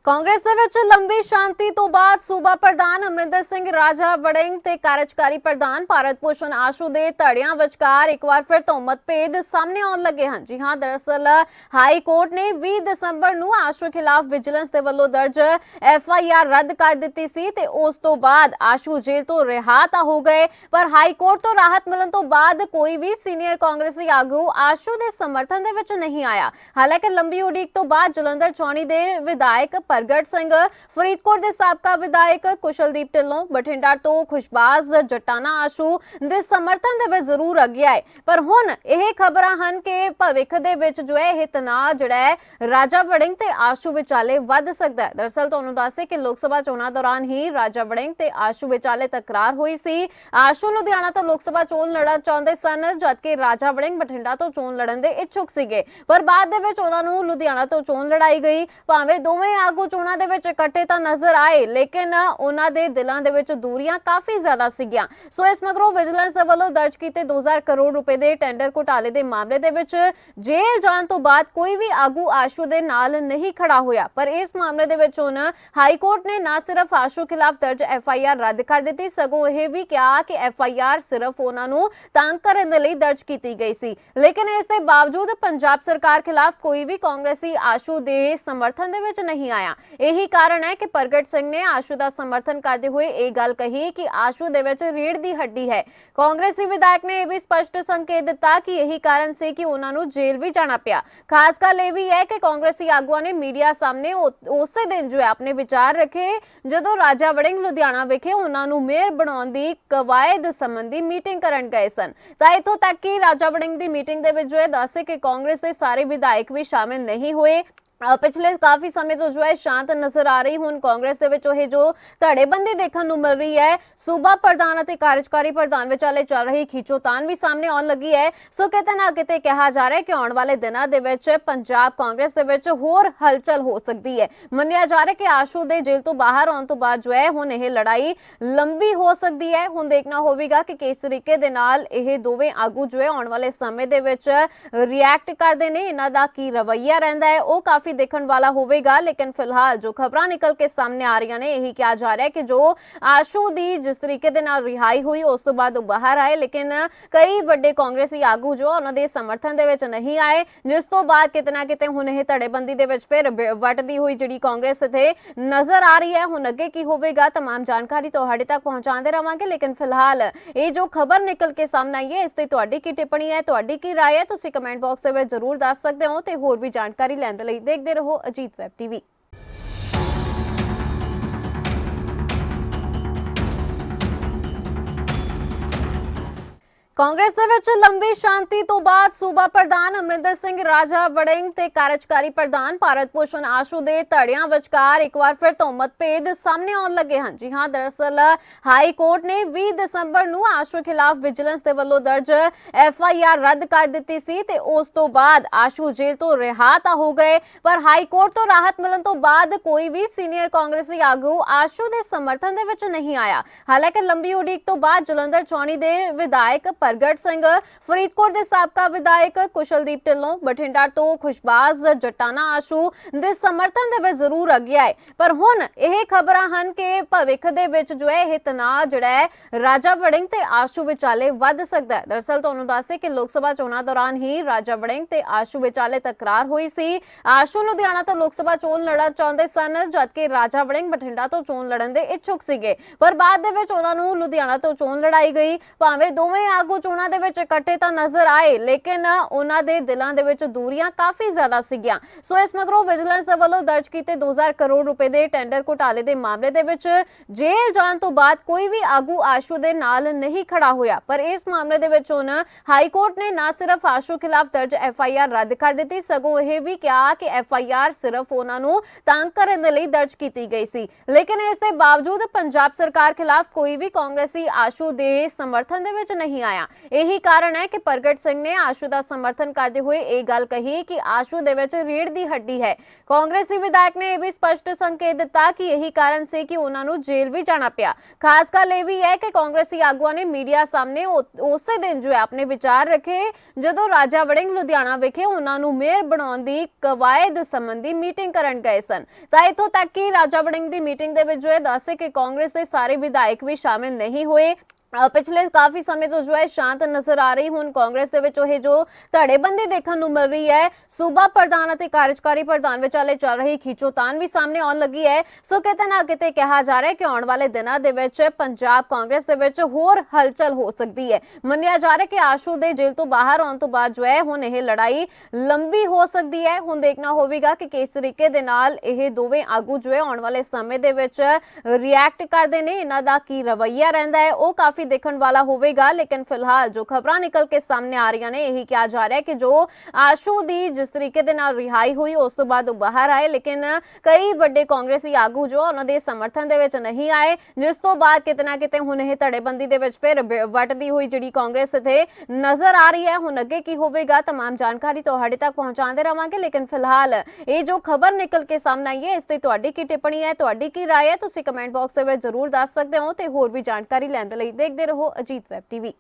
ਕਾਂਗਰਸ ਦੇ ਵਿੱਚ ਲੰਬੀ ਸ਼ਾਂਤੀ ਤੋਂ ਬਾਅਦ ਸੂਬਾ ਪ੍ਰਧਾਨ ਅਮਰਿੰਦਰ ਸਿੰਘ ਰਾਜਾ ਵੜਿੰਗ ਤੇ ਕਾਰਜਕਾਰੀ ਪ੍ਰਧਾਨ ਭਾਰਤ ਭੂਸ਼ਣ ਆਸ਼ੂ ਦੇ ਧੜਿਆਂ ਵਿਚਕਾਰ ਇੱਕ ਵਾਰ ਫਿਰ ਤੋਂ ਮਤਭੇਦ ਸਾਹਮਣੇ ਆਉਣ ਲੱਗੇ ਹਨ। ਜੀ ਹਾਂ, ਦਰਅਸਲ ਹਾਈ ਕੋਰਟ ਨੇ 20 ਦਸੰਬਰ ਨੂੰ ਆਸ਼ੂ ਖਿਲਾਫ ਵਿਜੀਲੈਂਸ ਦੇ ਵੱਲੋਂ ਦਰਜ ਐਫ ਆਈ ਆਰ ਰੱਦ ਕਰ ਦਿੱਤੀ ਸੀ ਤੇ ਉਸ ਤੋਂ ਬਾਅਦ ਆਸ਼ੂ ਜੇਲ੍ਹ ਤੋਂ ਰਿਹਾ ਤਾਂ ਹੋ ਗਏ, ਪਰ ਹਾਈ ਕੋਰਟ ਤੋਂ ਰਾਹਤ ਮਿਲਣ ਤੋਂ ਬਾਅਦ ਕੋਈ ਵੀ ਸੀਨੀਅਰ ਕਾਂਗਰਸੀ ਆਗੂ ਆਸ਼ੂ ਦੇ ਸਮਰਥਨ ਦੇ ਵਿੱਚ ਨਹੀਂ ਆਇਆ। ਹਾਲਾਂਕਿ ਲੰਬੀ ਉਡੀਕ ਤੋਂ ਬਾਅਦ ਜਲੰਧਰ ਚੌਣੀ ਦੇ ਵਿਧਾਇਕ ਪ੍ਰਗਟ ਸਿੰਘ ਫਰੀਦਕੋਟ ਦੇ ਸਾਬਕਾ ਵਿਧਾਇਕ ਕੁਸ਼ਲਦੀਪ ਢਿੱਲੋਂ ਬਠਿੰਡਾ ਤੋਂ ਖੁਸ਼ਬਾਜ਼ ਜਟਾਣਾ ਆਸ਼ੂ ਦੇ ਸਮਰਥਨ ਦੇ ਵਿੱਚ ਜ਼ਰੂਰ ਅੱਗੇ ਆਏ। ਪਰ ਹੁਣ ਇਹ ਖਬਰਾਂ ਹਨ ਕਿ ਭਵਿੱਖ ਦੇ ਵਿੱਚ ਜੋ ਹੈ, ਇਹ ਤਣਾਅ ਜਿਹੜਾ ਹੈ, ਰਾਜਾ ਵੜਿੰਗ ਤੇ ਆਸ਼ੂ ਵਿਚਾਲੇ ਵੱਧ ਸਕਦਾ ਹੈ। ਦਰਅਸਲ ਤੁਹਾਨੂੰ ਦੱਸੇ ਕਿ ਲੋਕ ਸਭਾ ਚੋਣਾਂ ਦੌਰਾਨ ਹੀ ਰਾਜਾ ਵੜਿੰਗ ਤੇ ਆਸ਼ੂ ਵਿਚਾਲੇ ਤਕਰਾਰ ਹੋਈ ਸੀ। ਆਸ਼ੂ ਲੁਧਿਆਣਾ ਤੋਂ ਲੋਕ ਸਭਾ ਚੋਣ ਲੜਨਾ ਚਾਹੁੰਦੇ ਸਨ, ਜਦਕਿ ਰਾਜਾ ਵੜਿੰਗ ਬਠਿੰਡਾ ਤੋਂ ਚੋਣ ਲੜਨ ਦੇ ਇੱਛੁਕ ਸੀਗੇ। ਪਰ ਬਾਅਦ ਦੇ ਵਿੱਚ ਉਹਨਾਂ ਨੂੰ ਲੁਧਿਆਣਾ ਤੋਂ ਚੋਣ ਲੜਾਈ ਗਈ। ਭਾਵੇਂ ਦੋਵੇਂ ਆਗੂ ਚੋਣਾਂ ਦੇ ਵਿੱਚ ਇਕੱਠੇ ਤਾਂ ਨਜ਼ਰ ਆਏ, ਲੇਕਿਨ ਉਹਨਾਂ ਦੇ ਦਿਲਾਂ ਦੇ ਵਿੱਚ ਦੂਰੀਆਂ ਕਾਫੀ ਜ਼ਿਆਦਾ ਸੀਗੀਆਂ। ਸੋ ਇਸ ਮਗਰੋਂ ਵਿਜੀਲੈਂਸ ਦੇ ਵੱਲੋਂ ਦਰਜ ਕੀਤੇ 2000 ਕਰੋੜ ਰੁਪਏ ਦੇ ਟੈਂਡਰ ਘੁਟਾਲੇ ਦੇ ਮਾਮਲੇ ਦੇ ਵਿੱਚ ਜੇਲ੍ਹ ਜਾਣ ਤੋਂ ਬਾਅਦ ਕੋਈ ਵੀ ਆਗੂ ਆਸ਼ੂ ਦੇ ਨਾਲ ਨਹੀਂ ਖੜਾ ਹੋਇਆ। ਪਰ ਇਸ ਮਾਮਲੇ ਦੇ ਵਿੱਚ ਹੁਣ ਹਾਈ ਕੋਰਟ ਨੇ ਨਾ ਸਿਰਫ ਆਸ਼ੂ ਖਿਲਾਫ ਦਰਜ ਐਫ ਆਈ ਆਰ ਰੱਦ ਕਰ ਦਿੱਤੀ, ਸਗੋਂ ਇਹ ਵੀ ਕਿਹਾ ਕਿ ਐਫ ਆਈ ਆਰ ਸਿਰਫ ਉਹਨਾਂ ਨੂੰ ਤੰਗ ਕਰਨ ਦੇ ਲਈ ਦਰਜ ਕੀਤੀ ਗਈ ਸੀ। ਲੇਕਿਨ ਇਸ ਦੇ ਬਾਵਜੂਦ ਪੰਜਾਬ ਸਰਕਾਰ ਖਿਲਾਫ ਕੋਈ ਵੀ ਕਾਂਗਰਸੀ ਆਸ਼ੂ ਦੇ ਸਮਰਥਨ ਦੇ ਵਿੱਚ ਨਹੀਂ ਆਇਆ। ਇਹੀ ਕਾਰਨ ਹੈ ਕਿ ਪ੍ਰਗਟ ਸਿੰਘ ਨੇ ਆਸ਼ੂ ਦਾ ਸਮਰਥਨ ਕਰਦੇ ਹੋਏ ਇਹ ਗੱਲ ਕਹੀ ਕਿ ਆਸ਼ੂ ਦੇ ਵਿੱਚ ਰੀੜ ਦੀ ਹੱਡੀ ਹੈ। ਕਾਂਗਰਸੀ ਵਿਧਾਇਕ ਨੇ ਇਹ ਵੀ ਸਪਸ਼ਟ ਸੰਕੇਤ ਦਿੱਤਾ ਕਿ ਇਹੀ ਕਾਰਨ ਸੀ ਕਿ ਉਹਨਾਂ ਨੂੰ ਜੇਲ੍ਹ ਵੀ ਜਾਣਾ ਪਿਆ। ਖਾਸ ਗੱਲ ਇਹ ਵੀ ਹੈ ਕਿ ਕਾਂਗਰਸੀ ਆਗੂਆਂ ਨੇ ਮੀਡੀਆ ਸਾਹਮਣੇ ਉਸੇ ਦਿਨ ਜੋ ਆਪਣੇ ਵਿਚਾਰ ਰੱਖੇ, ਜਦੋਂ ਰਾਜਾ ਵੜਿੰਗ ਲੁਧਿਆਣਾ ਵਿਖੇ ਉਹਨਾਂ ਨੂੰ ਮੇਅਰ ਬਣਾਉਣ ਦੀ ਕਵਾਇਦ ਸੰਬੰਧੀ ਮੀਟਿੰਗ ਕਰਨ ਗਏ ਸਨ। ਤਾਂ ਇਥੋਂ ਤੱਕ ਕਿ ਰਾਜਾ ਵੜਿੰਗ ਦੀ ਮੀਟਿੰਗ ਦੇ ਵਿੱਚ ਜੋ ਹੈ ਦੱਸੇ ਕਿ ਕਾਂਗਰਸ ਦੇ ਸਾਰੇ ਵਿਧਾਇਕ ਵੀ ਸ਼ਾਮਿਲ ਨਹੀਂ ਹੋਏ। ਪਿਛਲੇ ਕਾਫੀ ਸਮੇਂ ਤੋਂ ਜੋ ਹੈ ਸ਼ਾਂਤ ਨਜ਼ਰ ਆ ਰਹੀ, ਹੁਣ ਕਾਂਗਰਸ ਦੇ ਵਿੱਚ ਇਹ ਜੋ ਧੜੇਬੰਦੀ ਦੇਖਣ ਨੂੰ ਮਿਲ ਰਹੀ ਹੈ, ਸੂਬਾ ਪ੍ਰਧਾਨ ਅਤੇ ਕਾਰਜਕਾਰੀ ਪ੍ਰਧਾਨ ਵਿਚਾਲੇ ਚੱਲ ਰਹੀ ਖੀਚੋਤਾਨ ਵੀ ਸਾਹਮਣੇ ਆਉਣ ਲੱਗੀ ਹੈ। ਸੋ ਕਿਤੇ ਨਾ ਕਿਤੇ ਕਿਹਾ ਜਾ ਰਿਹਾ ਹੈ ਕਿ ਆਉਣ ਵਾਲੇ ਦਿਨਾਂ ਦੇ ਵਿੱਚ ਪੰਜਾਬ ਕਾਂਗਰਸ ਦੇ ਵਿੱਚ ਹੋਰ ਹਲਚਲ ਹੋ ਸਕਦੀ ਹੈ। ਮੰਨਿਆ ਜਾ ਰਿਹਾ ਕਿ ਆਸ਼ੂ ਦੇ ਜੇਲ੍ਹ ਤੋਂ ਬਾਹਰ ਆਉਣ ਤੋਂ ਬਾਅਦ ਜੋ ਹੈ, ਹੁਣ ਇਹ ਲੜਾਈ ਲੰਬੀ ਹੋ ਸਕਦੀ ਹੈ। ਹੁਣ ਦੇਖਣਾ ਹੋਵੇਗਾ ਕਿ ਕਿਸ ਤਰੀਕੇ ਦੇ ਨਾਲ ਇਹ ਦੋਵੇਂ ਆਗੂ ਜੋ ਹੈ ਆਉਣ ਵਾਲੇ ਸਮੇਂ ਦੇ ਵਿੱਚ ਰਿਐਕਟ ਕਰਦੇ ਨੇ। ਇਹਨਾਂ ਦਾ ਕੀ ਰਵੱਈਆ ਰਹਿੰਦਾ ਹੈ, ਉਹ ਕਾਫੀ ਦੇਖਣ ਵਾਲਾ ਹੋਵੇਗਾ ਲੇਕਿਨ ਫਿਲਹਾਲ ਜੋ ਖਬਰਾਂ ਨਿਕਲ ਕੇ ਸਾਹਮਣੇ ਆ ਰਹੀਆਂ ਨੇ ਇਹੀ ਕਿਹਾ ਜਾ ਰਿਹਾ ਹੈ ਕਿ ਜੋ ਆਸ਼ੂ ਦੀ ਜਿਸ ਤਰੀਕੇ ਦੇ ਨਾਲ ਰਿਹਾਈ ਹੋਈ ਉਸ ਤੋਂ ਬਾਅਦ ਉਹ ਬਾਹਰ ਆਏ ਲੇਕਿਨ ਕਈ ਵੱਡੇ ਕਾਂਗਰਸੀ ਆਗੂ ਜੋ ਉਹਨਾਂ ਦੇ ਸਮਰਥਨ ਦੇ ਵਿੱਚ ਨਹੀਂ ਆਏ ਜਿਸ ਤੋਂ ਬਾਅਦ ਕਿਤਨਾ ਕਿਤੇ ਹੁਣ ਇਹ ਧੜੇਬੰਦੀ ਦੇ ਵਿੱਚ ਫਿਰ ਬ- ਵੱਟਦੀ ਹੋਈ ਜਿਹੜੀ ਕਾਂਗਰਸ ਇੱਥੇ ਨਜ਼ਰ ਆ ਰਹੀ ਹੈ ਹੁਣ ਅੱਗੇ ਕੀ ਹੋਵੇਗਾ तमाम ਜਾਣਕਾਰੀ ਤੁਹਾਡੇ ਤੱਕ ਪਹੁੰਚਾਉਂਦੇ ਰਵਾਂਗੇ ਲੇਕਿਨ ਫਿਲਹਾਲ ਇਹ ਜੋ ਖਬਰ ਨਿਕਲ ਕੇ ਸਾਹਮਣੇ ਆਈ ਹੈ ਇਸ ਤੇ ਤੁਹਾਡੀ ਕੀ ਟਿੱਪਣੀ ਹੈ ਤੁਹਾਡੀ ਕੀ رائے ਹੈ ਤੁਸੀਂ ਕਮੈਂਟ ਬਾਕਸ ਦੇ ਵਿੱਚ ਜ਼ਰੂਰ ਦੱਸ ਸਕਦੇ ਹੋ ਤੇ ਹੋਰ ਵੀ ਜਾਣਕਾਰੀ ਲੈਣ ਦੇ ਲਈ ਦੇਖਦੇ ਰਹੋ ਅਜੀਤ ਵੈਬ ਟੀਵੀ। ਕਾਂਗਰਸ ਦੇ ਵਿੱਚ ਲੰਬੀ ਸ਼ਾਂਤੀ ਤੋਂ ਬਾਅਦ ਸੂਬਾ ਪ੍ਰਧਾਨ ਅਮਰਿੰਦਰ ਸਿੰਘ ਰਾਜਾ ਵੜਿੰਗ ਤੇ ਕਾਰਜਕਾਰੀ ਪ੍ਰਧਾਨ ਭਾਰਤ ਭੂਸ਼ਣ ਆਸ਼ੂ ਦੇ ਧੜਿਆਂ ਵਿਚਕਾਰ ਇੱਕ ਵਾਰ ਫਿਰ ਤੋਂ ਮਤਭੇਦ ਸਾਹਮਣੇ ਆਉਣ ਲੱਗੇ ਹਨ। ਜੀ ਹਾਂ, ਦਰਅਸਲ ਹਾਈ ਕੋਰਟ ਨੇ 20 ਦਸੰਬਰ ਨੂੰ ਆਸ਼ੂ ਖਿਲਾਫ ਵਿਜੀਲੈਂਸ ਦੇ ਵੱਲੋਂ ਦਰਜ ਐਫ ਆਈ ਆਰ ਰੱਦ ਕਰ ਦਿੱਤੀ ਸੀ ਤੇ ਉਸ ਤੋਂ ਬਾਅਦ ਆਸ਼ੂ ਜੇਲ੍ਹ ਤੋਂ ਰਿਹਾ ਤਾਂ ਹੋ ਗਏ, ਪਰ ਹਾਈ ਕੋਰਟ ਤੋਂ ਰਾਹਤ ਮਿਲਣ ਤੋਂ ਬਾਅਦ ਕੋਈ ਵੀ ਸੀਨੀਅਰ ਕਾਂਗਰਸੀ ਆਗੂ ਆਸ਼ੂ ਦੇ ਸਮਰਥਨ ਦੇ ਵਿੱਚ ਨਹੀਂ ਆਇਆ। ਹਾਲਾਂਕਿ ਲੰਬੀ ਉਡੀਕ ਤੋਂ ਬਾਅਦ ਜਲੰਧਰ ਚੌਣੀ ਦੇ ਵਿਧਾਇਕ ਪ੍ਰਗਟ ਸਿੰਘ, ਫਰੀਦਕੋਟ ਦੇ ਸਾਬਕਾ ਵਿਧਾਇਕ ਕੁਸ਼ਲਦੀਪ ਢਿੱਲੋਂ, ਬਠਿੰਡਾ ਤੋਂ ਖੁਸ਼ਬਾਜ਼ ਜਟਾਣਾ ਆਸ਼ੂ ਦੇ ਸਮਰਥਨ ਦੇ ਵਿੱਚ ਜ਼ਰੂਰ ਅੱਗੇ ਆਏ। ਪਰ ਹੁਣ ਇਹ ਖਬਰਾਂ ਹਨ ਕਿ ਭਵਿੱਖ ਦੇ ਵਿੱਚ ਜੋ ਹੈ, ਇਹ ਤਣਾਅ ਜਿਹੜਾ ਹੈ, ਰਾਜਾ ਵੜਿੰਗ ਤੇ ਆਸ਼ੂ ਵਿਚਾਲੇ ਵੱਧ ਸਕਦਾ ਹੈ। ਦਰਅਸਲ ਤੁਹਾਨੂੰ ਦੱਸੇ ਕਿ ਲੋਕ ਸਭਾ ਚੋਣਾਂ ਦੌਰਾਨ ਹੀ ਰਾਜਾ ਵੜਿੰਗ ਤੇ ਆਸ਼ੂ ਵਿਚਾਲੇ ਤਕਰਾਰ ਹੋਈ ਸੀ। ਆਸ਼ੂ ਲੁਧਿਆਣਾ ਤੋਂ ਲੋਕ ਸਭਾ ਚੋਣ ਲੜਨਾ ਚਾਹੁੰਦੇ ਸਨ, ਜਦਕਿ ਰਾਜਾ ਵੜਿੰਗ ਬਠਿੰਡਾ ਤੋਂ ਚੋਣ ਲੜਨ ਦੇ ਇੱਛੁਕ ਸੀਗੇ। ਪਰ ਬਾਅਦ ਦੇ ਵਿੱਚ ਉਹਨਾਂ ਨੂੰ ਲੁਧਿਆਣਾ ਤੋਂ ਚੋਣ ਲੜਾਈ ਗਈ। ਭਾਵੇਂ ਦੋਵੇਂ ਆਗੂ ਚੋਣਾਂ ਦੇ ਵਿੱਚ ਇਕੱਠੇ ਤਾਂ ਨਜ਼ਰ ਆਏ, ਲੇਕਿਨ ਉਹਨਾਂ ਦੇ ਦਿਲਾਂ ਦੇ ਵਿੱਚ ਦੂਰੀਆਂ ਕਾਫੀ ਜ਼ਿਆਦਾ ਸੀਗੀਆਂ। ਸੋ ਇਸ ਮਗਰੋਂ ਵਿਜੀਲੈਂਸ ਦੇ ਵੱਲੋਂ ਦਰਜ ਕੀਤੇ 2000 ਕਰੋੜ ਰੁਪਏ ਦੇ ਟੈਂਡਰ ਘੁਟਾਲੇ ਦੇ ਮਾਮਲੇ ਦੇ ਵਿੱਚ ਜੇਲ੍ਹ ਜਾਣ ਤੋਂ ਬਾਅਦ ਕੋਈ ਵੀ ਆਗੂ ਆਸ਼ੂ ਦੇ ਨਾਲ ਨਹੀਂ ਖੜਾ ਹੋਇਆ। ਪਰ ਇਸ ਮਾਮਲੇ ਦੇ ਵਿੱਚ ਹੁਣ ਹਾਈ ਕੋਰਟ ਨੇ ਨਾ ਸਿਰਫ ਆਸ਼ੂ ਖਿਲਾਫ ਦਰਜ ਐਫ ਆਈ ਆਰ ਰੱਦ ਕਰ ਦਿੱਤੀ, ਸਗੋਂ ਇਹ ਵੀ ਕਿਹਾ ਕਿ ਐਫ ਆਈ ਆਰ ਸਿਰਫ ਉਹਨਾਂ ਨੂੰ ਤੰਗ ਕਰਨ ਦੇ ਲਈ ਦਰਜ ਕੀਤੀ ਗਈ ਸੀ। ਲੇਕਿਨ ਇਸ ਦੇ ਬਾਵਜੂਦ ਪੰਜਾਬ ਸਰਕਾਰ ਖਿਲਾਫ ਕੋਈ ਵੀ ਕਾਂਗਰਸੀ ਆਸ਼ੂ ਦੇ ਸਮਰਥਨ ਦੇ ਵਿੱਚ ਨਹੀਂ ਆਇਆ। ਇਹੀ ਕਾਰਨ ਹੈ ਕਿ ਪ੍ਰਗਟ ਸਿੰਘ ਨੇ ਆਸ਼ੂ ਦਾ ਸਮਰਥਨ ਕਰਦੇ ਹੋਏ ਇਹ ਗੱਲ ਕਹੀ ਕਿ ਆਸ਼ੂ ਦੇ ਵਿੱਚ ਰੀੜ ਦੀ ਹੱਡੀ ਹੈ। ਕਾਂਗਰਸੀ ਵਿਧਾਇਕ ਨੇ ਇਹ ਵੀ ਸਪਸ਼ਟ ਸੰਕੇਤ ਦਿੱਤਾ ਕਿ ਇਹੀ ਕਾਰਨ ਸੀ ਕਿ ਉਹਨਾਂ ਨੂੰ ਜੇਲ੍ਹ ਵੀ ਜਾਣਾ ਪਿਆ। ਖਾਸ ਗੱਲ ਇਹ ਵੀ ਹੈ ਕਿ ਕਾਂਗਰਸੀ ਆਗੂਆਂ ਨੇ ਮੀਡੀਆ ਸਾਹਮਣੇ ਉਸੇ ਦਿਨ ਜੋ ਆਪਣੇ ਵਿਚਾਰ ਰੱਖੇ, ਜਦੋਂ ਰਾਜਾ ਵੜਿੰਗ ਲੁਧਿਆਣਾ ਵਿਖੇ ਉਹਨਾਂ ਨੂੰ ਮੇਅਰ ਬਣਾਉਣ ਦੀ ਕਵਾਇਦ ਸੰਬੰਧੀ ਮੀਟਿੰਗ ਕਰਨ ਗਏ ਸਨ। ਤਾਂ ਇਥੋਂ ਤੱਕ ਕਿ ਰਾਜਾ ਵੜਿੰਗ ਦੀ ਮੀਟਿੰਗ ਦੇ ਵਿੱਚ ਜੋ ਹੈ ਦੱਸੇ ਕਿ ਕਾਂਗਰਸ ਦੇ ਸਾਰੇ ਵਿਧਾਇਕ ਵੀ ਸ਼ਾਮਿਲ ਨਹੀਂ ਹੋਏ। ਪਿਛਲੇ ਕਾਫੀ ਸਮੇਂ ਤੋਂ ਜੋ ਹੈ ਸ਼ਾਂਤ ਨਜ਼ਰ ਆ ਰਹੀ, ਹੁਣ ਕਾਂਗਰਸ ਦੇ ਵਿੱਚ ਇਹ ਜੋ ਧੜੇਬੰਦੀ ਦੇਖਣ ਨੂੰ ਮਿਲ ਰਹੀ ਹੈ, ਸੂਬਾ ਪ੍ਰਧਾਨ ਅਤੇ ਕਾਰਜਕਾਰੀ ਪ੍ਰਧਾਨ ਵਿਚਾਲੇ ਚੱਲ ਰਹੀ ਖਿੱਚੋਤਾਣ ਵੀ ਸਾਹਮਣੇ ਆਉਣ ਲੱਗੀ ਹੈ। ਸੋ ਕਿਤੇ ਨਾ ਕਿਤੇ ਕਿਹਾ ਜਾ ਰਿਹਾ ਹੈ ਕਿ ਆਉਣ ਵਾਲੇ ਦਿਨਾਂ ਦੇ ਵਿੱਚ ਪੰਜਾਬ ਕਾਂਗਰਸ ਦੇ ਵਿੱਚ ਹੋਰ ਹਲਚਲ ਹੋ ਸਕਦੀ ਹੈ। ਮੰਨਿਆ ਜਾ ਰਿਹਾ ਕਿ ਆਸ਼ੂ ਦੇ ਜੇਲ੍ਹ ਤੋਂ ਬਾਹਰ ਆਉਣ ਤੋਂ ਬਾਅਦ ਜੋ ਹੈ, ਹੁਣ ਇਹ ਲੜਾਈ ਲੰਬੀ ਹੋ ਸਕਦੀ ਹੈ। ਹੁਣ ਦੇਖਣਾ ਹੋਵੇਗਾ ਕਿ ਕਿਸ ਤਰੀਕੇ ਦੇ ਨਾਲ ਇਹ ਦੋਵੇਂ ਆਗੂ ਜੋ ਹੈ ਆਉਣ ਵਾਲੇ ਸਮੇਂ ਦੇ ਵਿੱਚ ਰਿਐਕਟ ਕਰਦੇ ਨੇ। ਇਹਨਾਂ ਦਾ ਕੀ ਰਵੱਈਆ ਰਹਿੰਦਾ ਹੈ, ਉਹ ਕਾਫੀ ਦੇਖਣ ਵਾਲਾ ਹੋਵੇਗਾ ਲੇਕਿਨ ਫਿਲਹਾਲ ਜੋ ਖਬਰਾਂ ਨਿਕਲ ਕੇ ਸਾਹਮਣੇ ਆ ਰਹੀਆਂ ਨੇ ਇਹੀ ਕਿਹਾ ਜਾ ਰਿਹਾ ਹੈ ਕਿ ਜੋ ਆਸ਼ੂ ਦੀ ਜਿਸ ਤਰੀਕੇ ਦੇ ਨਾਲ ਰਿਹਾਈ ਹੋਈ ਉਸ ਤੋਂ ਬਾਅਦ ਉਹ ਬਾਹਰ ਆਏ ਲੇਕਿਨ ਕਈ ਵੱਡੇ ਕਾਂਗਰਸੀ ਆਗੂ ਜੋ ਉਹਨਾਂ ਦੇ ਸਮਰਥਨ ਦੇ ਵਿੱਚ ਨਹੀਂ ਆਏ ਜਿਸ ਤੋਂ ਬਾਅਦ ਕਿਤੇ ਨਾ ਕਿਤੇ ਹੁਣ ਇਹ ਧੜੇਬੰਦੀ ਦੇ ਵਿੱਚ ਫਿਰ ਬ- ਵੱਟਦੀ ਹੋਈ ਜਿਹੜੀ ਕਾਂਗਰਸ ਇੱਥੇ ਨਜ਼ਰ ਆ ਰਹੀ ਹੈ ਹੁਣ ਅੱਗੇ ਕੀ ਹੋਵੇਗਾ तमाम ਜਾਣਕਾਰੀ ਤੁਹਾਡੇ ਤੱਕ ਪਹੁੰਚਾਉਂਦੇ ਰਵਾਂਗੇ ਲੇਕਿਨ ਫਿਲਹਾਲ ਇਹ ਜੋ ਖਬਰ ਨਿਕਲ ਕੇ ਸਾਹਮਣੇ ਆਈ ਹੈ ਇਸ ਤੇ ਤੁਹਾਡੀ ਕੀ ਟਿੱਪਣੀ ਹੈ ਤੁਹਾਡੀ ਕੀ رائے ਹੈ ਤੁਸੀਂ ਕਮੈਂਟ ਬਾਕਸ ਦੇ ਵਿੱਚ ਜ਼ਰੂਰ ਦੱਸ ਸਕਦੇ ਹੋ ਤੇ ਹੋਰ ਵੀ ਜਾਣਕਾਰੀ ਲੈਣ ਦੇ ਲਈ ਦੇਖਦੇ ਰਹੋ ਅਜੀਤ ਵੈਬ ਟੀਵੀ।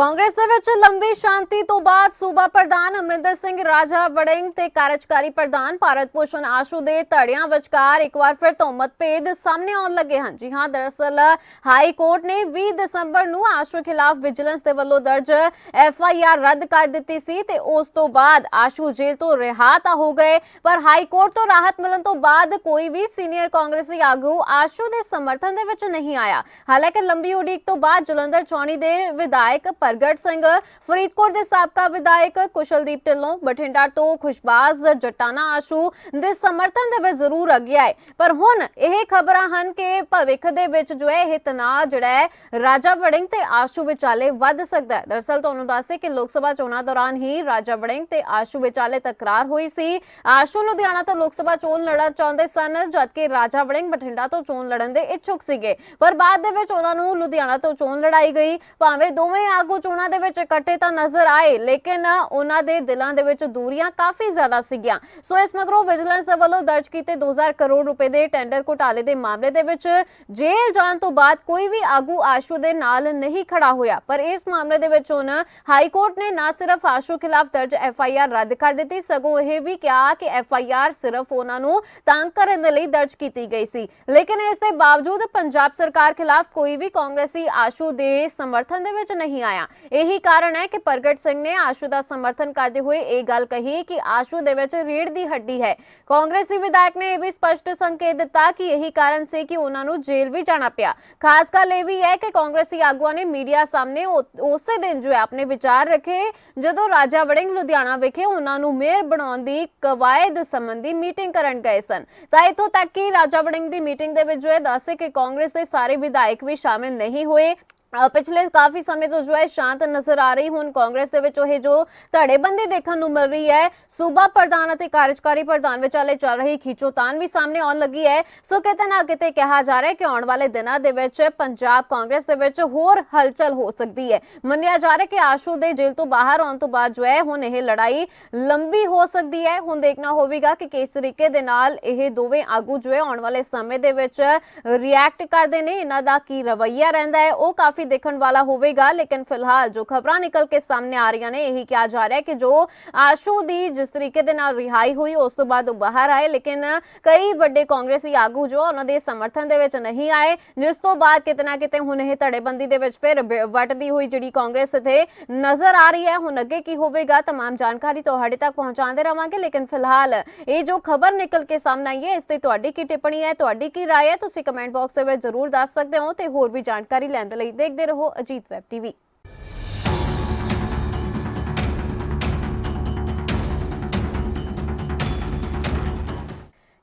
ਕਾਂਗਰਸ ਦੇ ਵਿੱਚ ਲੰਬੀ ਸ਼ਾਂਤੀ ਤੋਂ ਬਾਅਦ ਸੂਬਾ ਪ੍ਰਧਾਨ ਅਮਰਿੰਦਰ ਸਿੰਘ ਰਾਜਾ ਵੜਿੰਗ ਤੇ ਕਾਰਜਕਾਰੀ ਪ੍ਰਧਾਨ ਭਾਰਤ ਭੂਸ਼ਣ ਆਸ਼ੂ ਦੇ ਧੜਿਆਂ ਵਿਚਕਾਰ ਇੱਕ ਵਾਰ ਫਿਰ ਤੋਂ ਮਤਭੇਦ ਸਾਹਮਣੇ ਆਉਣ ਲੱਗੇ ਹਨ। ਜੀ ਹਾਂ, ਦਰਅਸਲ ਹਾਈ ਕੋਰਟ ਨੇ 20 ਦਸੰਬਰ ਨੂੰ ਆਸ਼ੂ ਖਿਲਾਫ ਵਿਜੀਲੈਂਸ ਦੇ ਵੱਲੋਂ ਦਰਜ ਐਫ ਆਈ ਆਰ ਰੱਦ ਕਰ ਦਿੱਤੀ ਸੀ ਤੇ ਉਸ ਤੋਂ ਬਾਅਦ ਆਸ਼ੂ ਜੇਲ੍ਹ ਤੋਂ ਰਿਹਾ ਤਾਂ ਹੋ ਗਏ, ਪਰ ਹਾਈ ਕੋਰਟ ਤੋਂ ਰਾਹਤ ਮਿਲਣ ਤੋਂ ਬਾਅਦ ਕੋਈ ਵੀ ਸੀਨੀਅਰ ਕਾਂਗਰਸੀ ਆਗੂ ਆਸ਼ੂ ਦੇ ਸਮਰਥਨ ਦੇ ਵਿੱਚ ਨਹੀਂ ਆਇਆ। ਹਾਲਾਂਕਿ ਲੰਬੀ ਉਡੀਕ ਤੋਂ ਬਾਅਦ ਜਲੰਧਰ ਚੌਣੀ ਦੇ ਵਿਧਾਇਕ ਪ੍ਰਗਟ ਸਿੰਘ, ਫਰੀਦਕੋਟ ਦੇ ਸਾਬਕਾ ਵਿਧਾਇਕ ਕੁਸ਼ਲਦੀਪ ਢਿੱਲੋਂ, ਬਠਿੰਡਾ ਤੋਂ ਖੁਸ਼ਬਾਜ਼ ਜਟਾਣਾ ਆਸ਼ੂ ਦੇ ਸਮਰਥਨ ਦੇ ਵਿੱਚ ਜ਼ਰੂਰ ਅੱਗੇ ਆਏ। ਪਰ ਹੁਣ ਇਹ ਖਬਰਾਂ ਹਨ ਕਿ ਭਵਿੱਖ ਦੇ ਵਿੱਚ ਜੋ ਹੈ ਇਹ ਤਣਾਅ ਜਿਹੜਾ ਹੈ, ਰਾਜਾ ਵੜਿੰਗ ਤੇ ਆਸ਼ੂ ਵਿਚਾਲੇ ਵੱਧ ਸਕਦਾ ਹੈ। ਦਰਅਸਲ ਤੁਹਾਨੂੰ ਦੱਸੇ ਕਿ ਲੋਕ ਸਭਾ ਚੋਣਾਂ ਦੌਰਾਨ ਹੀ ਰਾਜਾ ਵੜਿੰਗ ਤੇ ਆਸ਼ੂ ਵਿਚਾਲੇ ਤਕਰਾਰ ਹੋਈ ਸੀ। ਆਸ਼ੂ ਲੁਧਿਆਣਾ ਤੋਂ ਲੋਕ ਸਭਾ ਚੋਣ ਲੜਨਾ ਚਾਹੁੰਦੇ ਸਨ, ਜਦਕਿ ਰਾਜਾ ਵੜਿੰਗ ਬਠਿੰਡਾ ਤੋਂ ਚੋਣ ਲੜਨ ਦੇ ਇੱਛੁਕ ਸੀਗੇ। ਪਰ ਬਾਅਦ ਦੇ ਵਿੱਚ ਉਹਨਾਂ ਨੂੰ ਲੁਧਿਆਣਾ ਤੋਂ ਚੋਣ ਲੜਾਈ ਗਈ। ਭਾਵੇਂ ਦੋਵੇਂ ਆਗੂ ਚੋਣਾਂ ਦੇ ਵਿੱਚ ਇਕੱਠੇ ਤਾਂ ਨਜ਼ਰ ਆਏ, ਲੇਕਿਨ ਉਹਨਾਂ ਦੇ ਦਿਲਾਂ ਦੇ ਵਿੱਚ ਦੂਰੀਆਂ ਕਾਫੀ ਜ਼ਿਆਦਾ ਸੀਗੀਆਂ। ਸੋ ਇਸ ਮਗਰੋਂ ਵਿਜੀਲੈਂਸ ਦੇ ਵੱਲੋਂ ਦਰਜ ਕੀਤੇ 2000 ਕਰੋੜ ਰੁਪਏ ਦੇ ਟੈਂਡਰ ਘੁਟਾਲੇ ਦੇ ਮਾਮਲੇ ਦੇ ਵਿੱਚ ਜੇਲ੍ਹ ਜਾਣ ਤੋਂ ਬਾਅਦ ਕੋਈ ਵੀ ਆਗੂ ਆਸ਼ੂ ਦੇ ਨਾਲ ਨਹੀਂ ਖੜਾ ਹੋਇਆ। ਪਰ ਇਸ ਮਾਮਲੇ ਦੇ ਵਿੱਚ ਹੁਣ ਹਾਈ ਕੋਰਟ ਨੇ ਨਾ ਸਿਰਫ ਆਸ਼ੂ ਖਿਲਾਫ ਦਰਜ ਐਫ ਆਈ ਆਰ ਰੱਦ ਕਰ ਦਿੱਤੀ, ਸਗੋਂ ਇਹ ਵੀ ਕਿਹਾ ਕਿ ਐਫ ਆਈ ਆਰ ਸਿਰਫ ਉਹਨਾਂ ਨੂੰ ਤੰਗ ਕਰਨ ਦੇ ਲਈ ਦਰਜ ਕੀਤੀ ਗਈ ਸੀ। ਲੇਕਿਨ ਇਸ ਦੇ ਬਾਵਜੂਦ ਪੰਜਾਬ ਸਰਕਾਰ ਖਿਲਾਫ ਕੋਈ ਵੀ ਕਾਂਗਰਸੀ ਆਸ਼ੂ ਦੇ ਸਮਰਥਨ ਦੇ ਵਿੱਚ ਨਹੀਂ ਆਇਆ। ਇਹੀ ਕਾਰਨ ਹੈ ਕਿ ਪ੍ਰਗਟ ਸਿੰਘ ਨੇ ਆਸ਼ੂ ਦਾ ਸਮਰਥਨ ਕਰਦੇ ਹੋਏ ਇਹ ਗੱਲ ਕਹੀ ਕਿ ਆਸ਼ੂ ਦੇ ਵਿੱਚ ਰੀੜ ਦੀ ਹੱਡੀ ਹੈ। ਕਾਂਗਰਸੀ ਵਿਧਾਇਕ ਨੇ ਇਹ ਵੀ ਸਪਸ਼ਟ ਸੰਕੇਤ ਦਿੱਤਾ ਕਿ ਇਹੀ ਕਾਰਨ ਸੀ ਕਿ ਉਹਨਾਂ ਨੂੰ ਜੇਲ੍ਹ ਵੀ ਜਾਣਾ ਪਿਆ। ਖਾਸ ਗੱਲ ਇਹ ਵੀ ਹੈ ਕਿ ਕਾਂਗਰਸੀ ਆਗੂਆਂ ਨੇ ਮੀਡੀਆ ਸਾਹਮਣੇ ਉਸੇ ਦਿਨ ਜੋ ਆਪਣੇ ਵਿਚਾਰ ਰੱਖੇ, ਜਦੋਂ ਰਾਜਾ ਵੜਿੰਗ ਲੁਧਿਆਣਾ ਵਿਖੇ ਉਹਨਾਂ ਨੂੰ ਮੇਅਰ ਬਣਾਉਣ ਦੀ ਕਵਾਇਦ ਸੰਬੰਧੀ ਮੀਟਿੰਗ ਕਰਨ ਗਏ ਸਨ। ਤਾਂ ਇਥੋਂ ਤੱਕ ਕਿ ਰਾਜਾ ਵੜਿੰਗ ਦੀ ਮੀਟਿੰਗ ਦੇ ਵਿੱਚ ਜੋ ਹੈ ਦੱਸੇ ਕਿ ਕਾਂਗਰਸ ਦੇ ਸਾਰੇ ਵਿਧਾਇਕ ਵੀ ਸ਼ਾਮਿਲ ਨਹੀਂ ਹੋਏ। ਪਿਛਲੇ ਕਾਫੀ ਸਮੇਂ ਤੋਂ ਜੋ ਹੈ ਸ਼ਾਂਤ ਨਜ਼ਰ ਆ ਰਹੀ, ਹੁਣ ਕਾਂਗਰਸ ਦੇ ਵਿੱਚ ਉਹ ਜੋ ਧੜੇਬੰਦੀ ਦੇਖਣ ਨੂੰ ਮਿਲ ਰਹੀ ਹੈ, ਸੂਬਾ ਪ੍ਰਧਾਨ ਅਤੇ ਕਾਰਜਕਾਰੀ ਪ੍ਰਧਾਨ ਵਿਚਾਲੇ ਚੱਲ ਰਹੀ ਖਿੱਚੋਤਾਨ ਵੀ ਸਾਹਮਣੇ ਆਉਣ ਲੱਗੀ ਹੈ। ਸੋ ਕਿਤੇ ਨਾ ਕਿਤੇ ਕਿਹਾ ਜਾ ਰਿਹਾ ਹੈ ਕਿ ਆਉਣ ਵਾਲੇ ਦਿਨਾਂ ਦੇ ਵਿੱਚ ਪੰਜਾਬ ਕਾਂਗਰਸ ਦੇ ਵਿੱਚ ਹੋਰ ਹਲਚਲ ਹੋ ਸਕਦੀ ਹੈ। ਮੰਨਿਆ ਜਾ ਰਿਹਾ ਕਿ ਆਸ਼ੂ ਦੇ ਜੇਲ੍ਹ ਤੋਂ ਬਾਹਰ ਆਉਣ ਤੋਂ ਬਾਅਦ ਜੋ ਹੈ, ਹੁਣ ਇਹ ਲੜਾਈ ਲੰਬੀ ਹੋ ਸਕਦੀ ਹੈ। ਹੁਣ ਦੇਖਣਾ ਹੋਵੇਗਾ ਕਿ ਕਿਸ ਤਰੀਕੇ ਦੇ ਨਾਲ ਇਹ ਦੋਵੇਂ ਆਗੂ ਜੋ ਹੈ ਆਉਣ ਵਾਲੇ ਸਮੇਂ ਦੇ ਵਿੱਚ ਰਿਐਕਟ ਕਰਦੇ ਨੇ। ਇਹਨਾਂ ਦਾ ਕੀ ਰਵੱਈਆ ਰਹਿੰਦਾ ਹੈ, ਉਹ ਕਾਫੀ ਦੇਖਣ ਵਾਲਾ ਹੋਵੇਗਾ ਲੇਕਿਨ ਫਿਲਹਾਲ ਜੋ ਖਬਰਾਂ ਨਿਕਲ ਕੇ ਸਾਹਮਣੇ ਆ ਰਹੀਆਂ ਨੇ ਇਹੀ ਕਿਹਾ ਜਾ ਰਿਹਾ ਹੈ ਕਿ ਜੋ ਆਸ਼ੂ ਦੀ ਜਿਸ ਤਰੀਕੇ ਦੇ ਨਾਲ ਰਿਹਾਈ ਹੋਈ ਉਸ ਤੋਂ ਬਾਅਦ ਉਹ ਬਾਹਰ ਆਏ ਲੇਕਿਨ ਕਈ ਵੱਡੇ ਕਾਂਗਰਸੀ ਆਗੂ ਜੋ ਉਹਨਾਂ ਦੇ ਸਮਰਥਨ ਦੇ ਵਿੱਚ ਨਹੀਂ ਆਏ ਜਿਸ ਤੋਂ ਬਾਅਦ ਕਿਤੇ ਨਾ ਕਿਤੇ ਹੁਣ ਇਹ ਧੜੇਬੰਦੀ ਦੇ ਵਿੱਚ ਫਿਰ ਬ- ਵੱਟਦੀ ਹੋਈ ਜਿਹੜੀ ਕਾਂਗਰਸ ਇੱਥੇ ਨਜ਼ਰ ਆ ਰਹੀ ਹੈ ਹੁਣ ਅੱਗੇ ਕੀ ਹੋਵੇਗਾ तमाम ਜਾਣਕਾਰੀ ਤੁਹਾਡੇ ਤੱਕ ਪਹੁੰਚਾਉਂਦੇ ਰਵਾਂਗੇ ਲੇਕਿਨ ਫਿਲਹਾਲ ਇਹ ਜੋ ਖਬਰ ਨਿਕਲ ਕੇ ਸਾਹਮਣੇ ਆਈ ਹੈ ਇਸ ਤੇ ਤੁਹਾਡੀ ਕੀ ਟਿੱਪਣੀ ਹੈ ਤੁਹਾਡੀ ਕੀ رائے ਹੈ ਤੁਸੀਂ ਕਮੈਂਟ ਬਾਕਸ ਦੇ ਵਿੱਚ ਜ਼ਰੂਰ ਦੱਸ ਸਕਦੇ ਹੋ ਤੇ ਹੋਰ ਵੀ ਜਾਣਕਾਰੀ ਲੈਣ ਦੇ ਲਈ ਦੇਖਦੇ ਰਹੋ ਅਜੀਤ ਵੈਬ ਟੀਵੀ।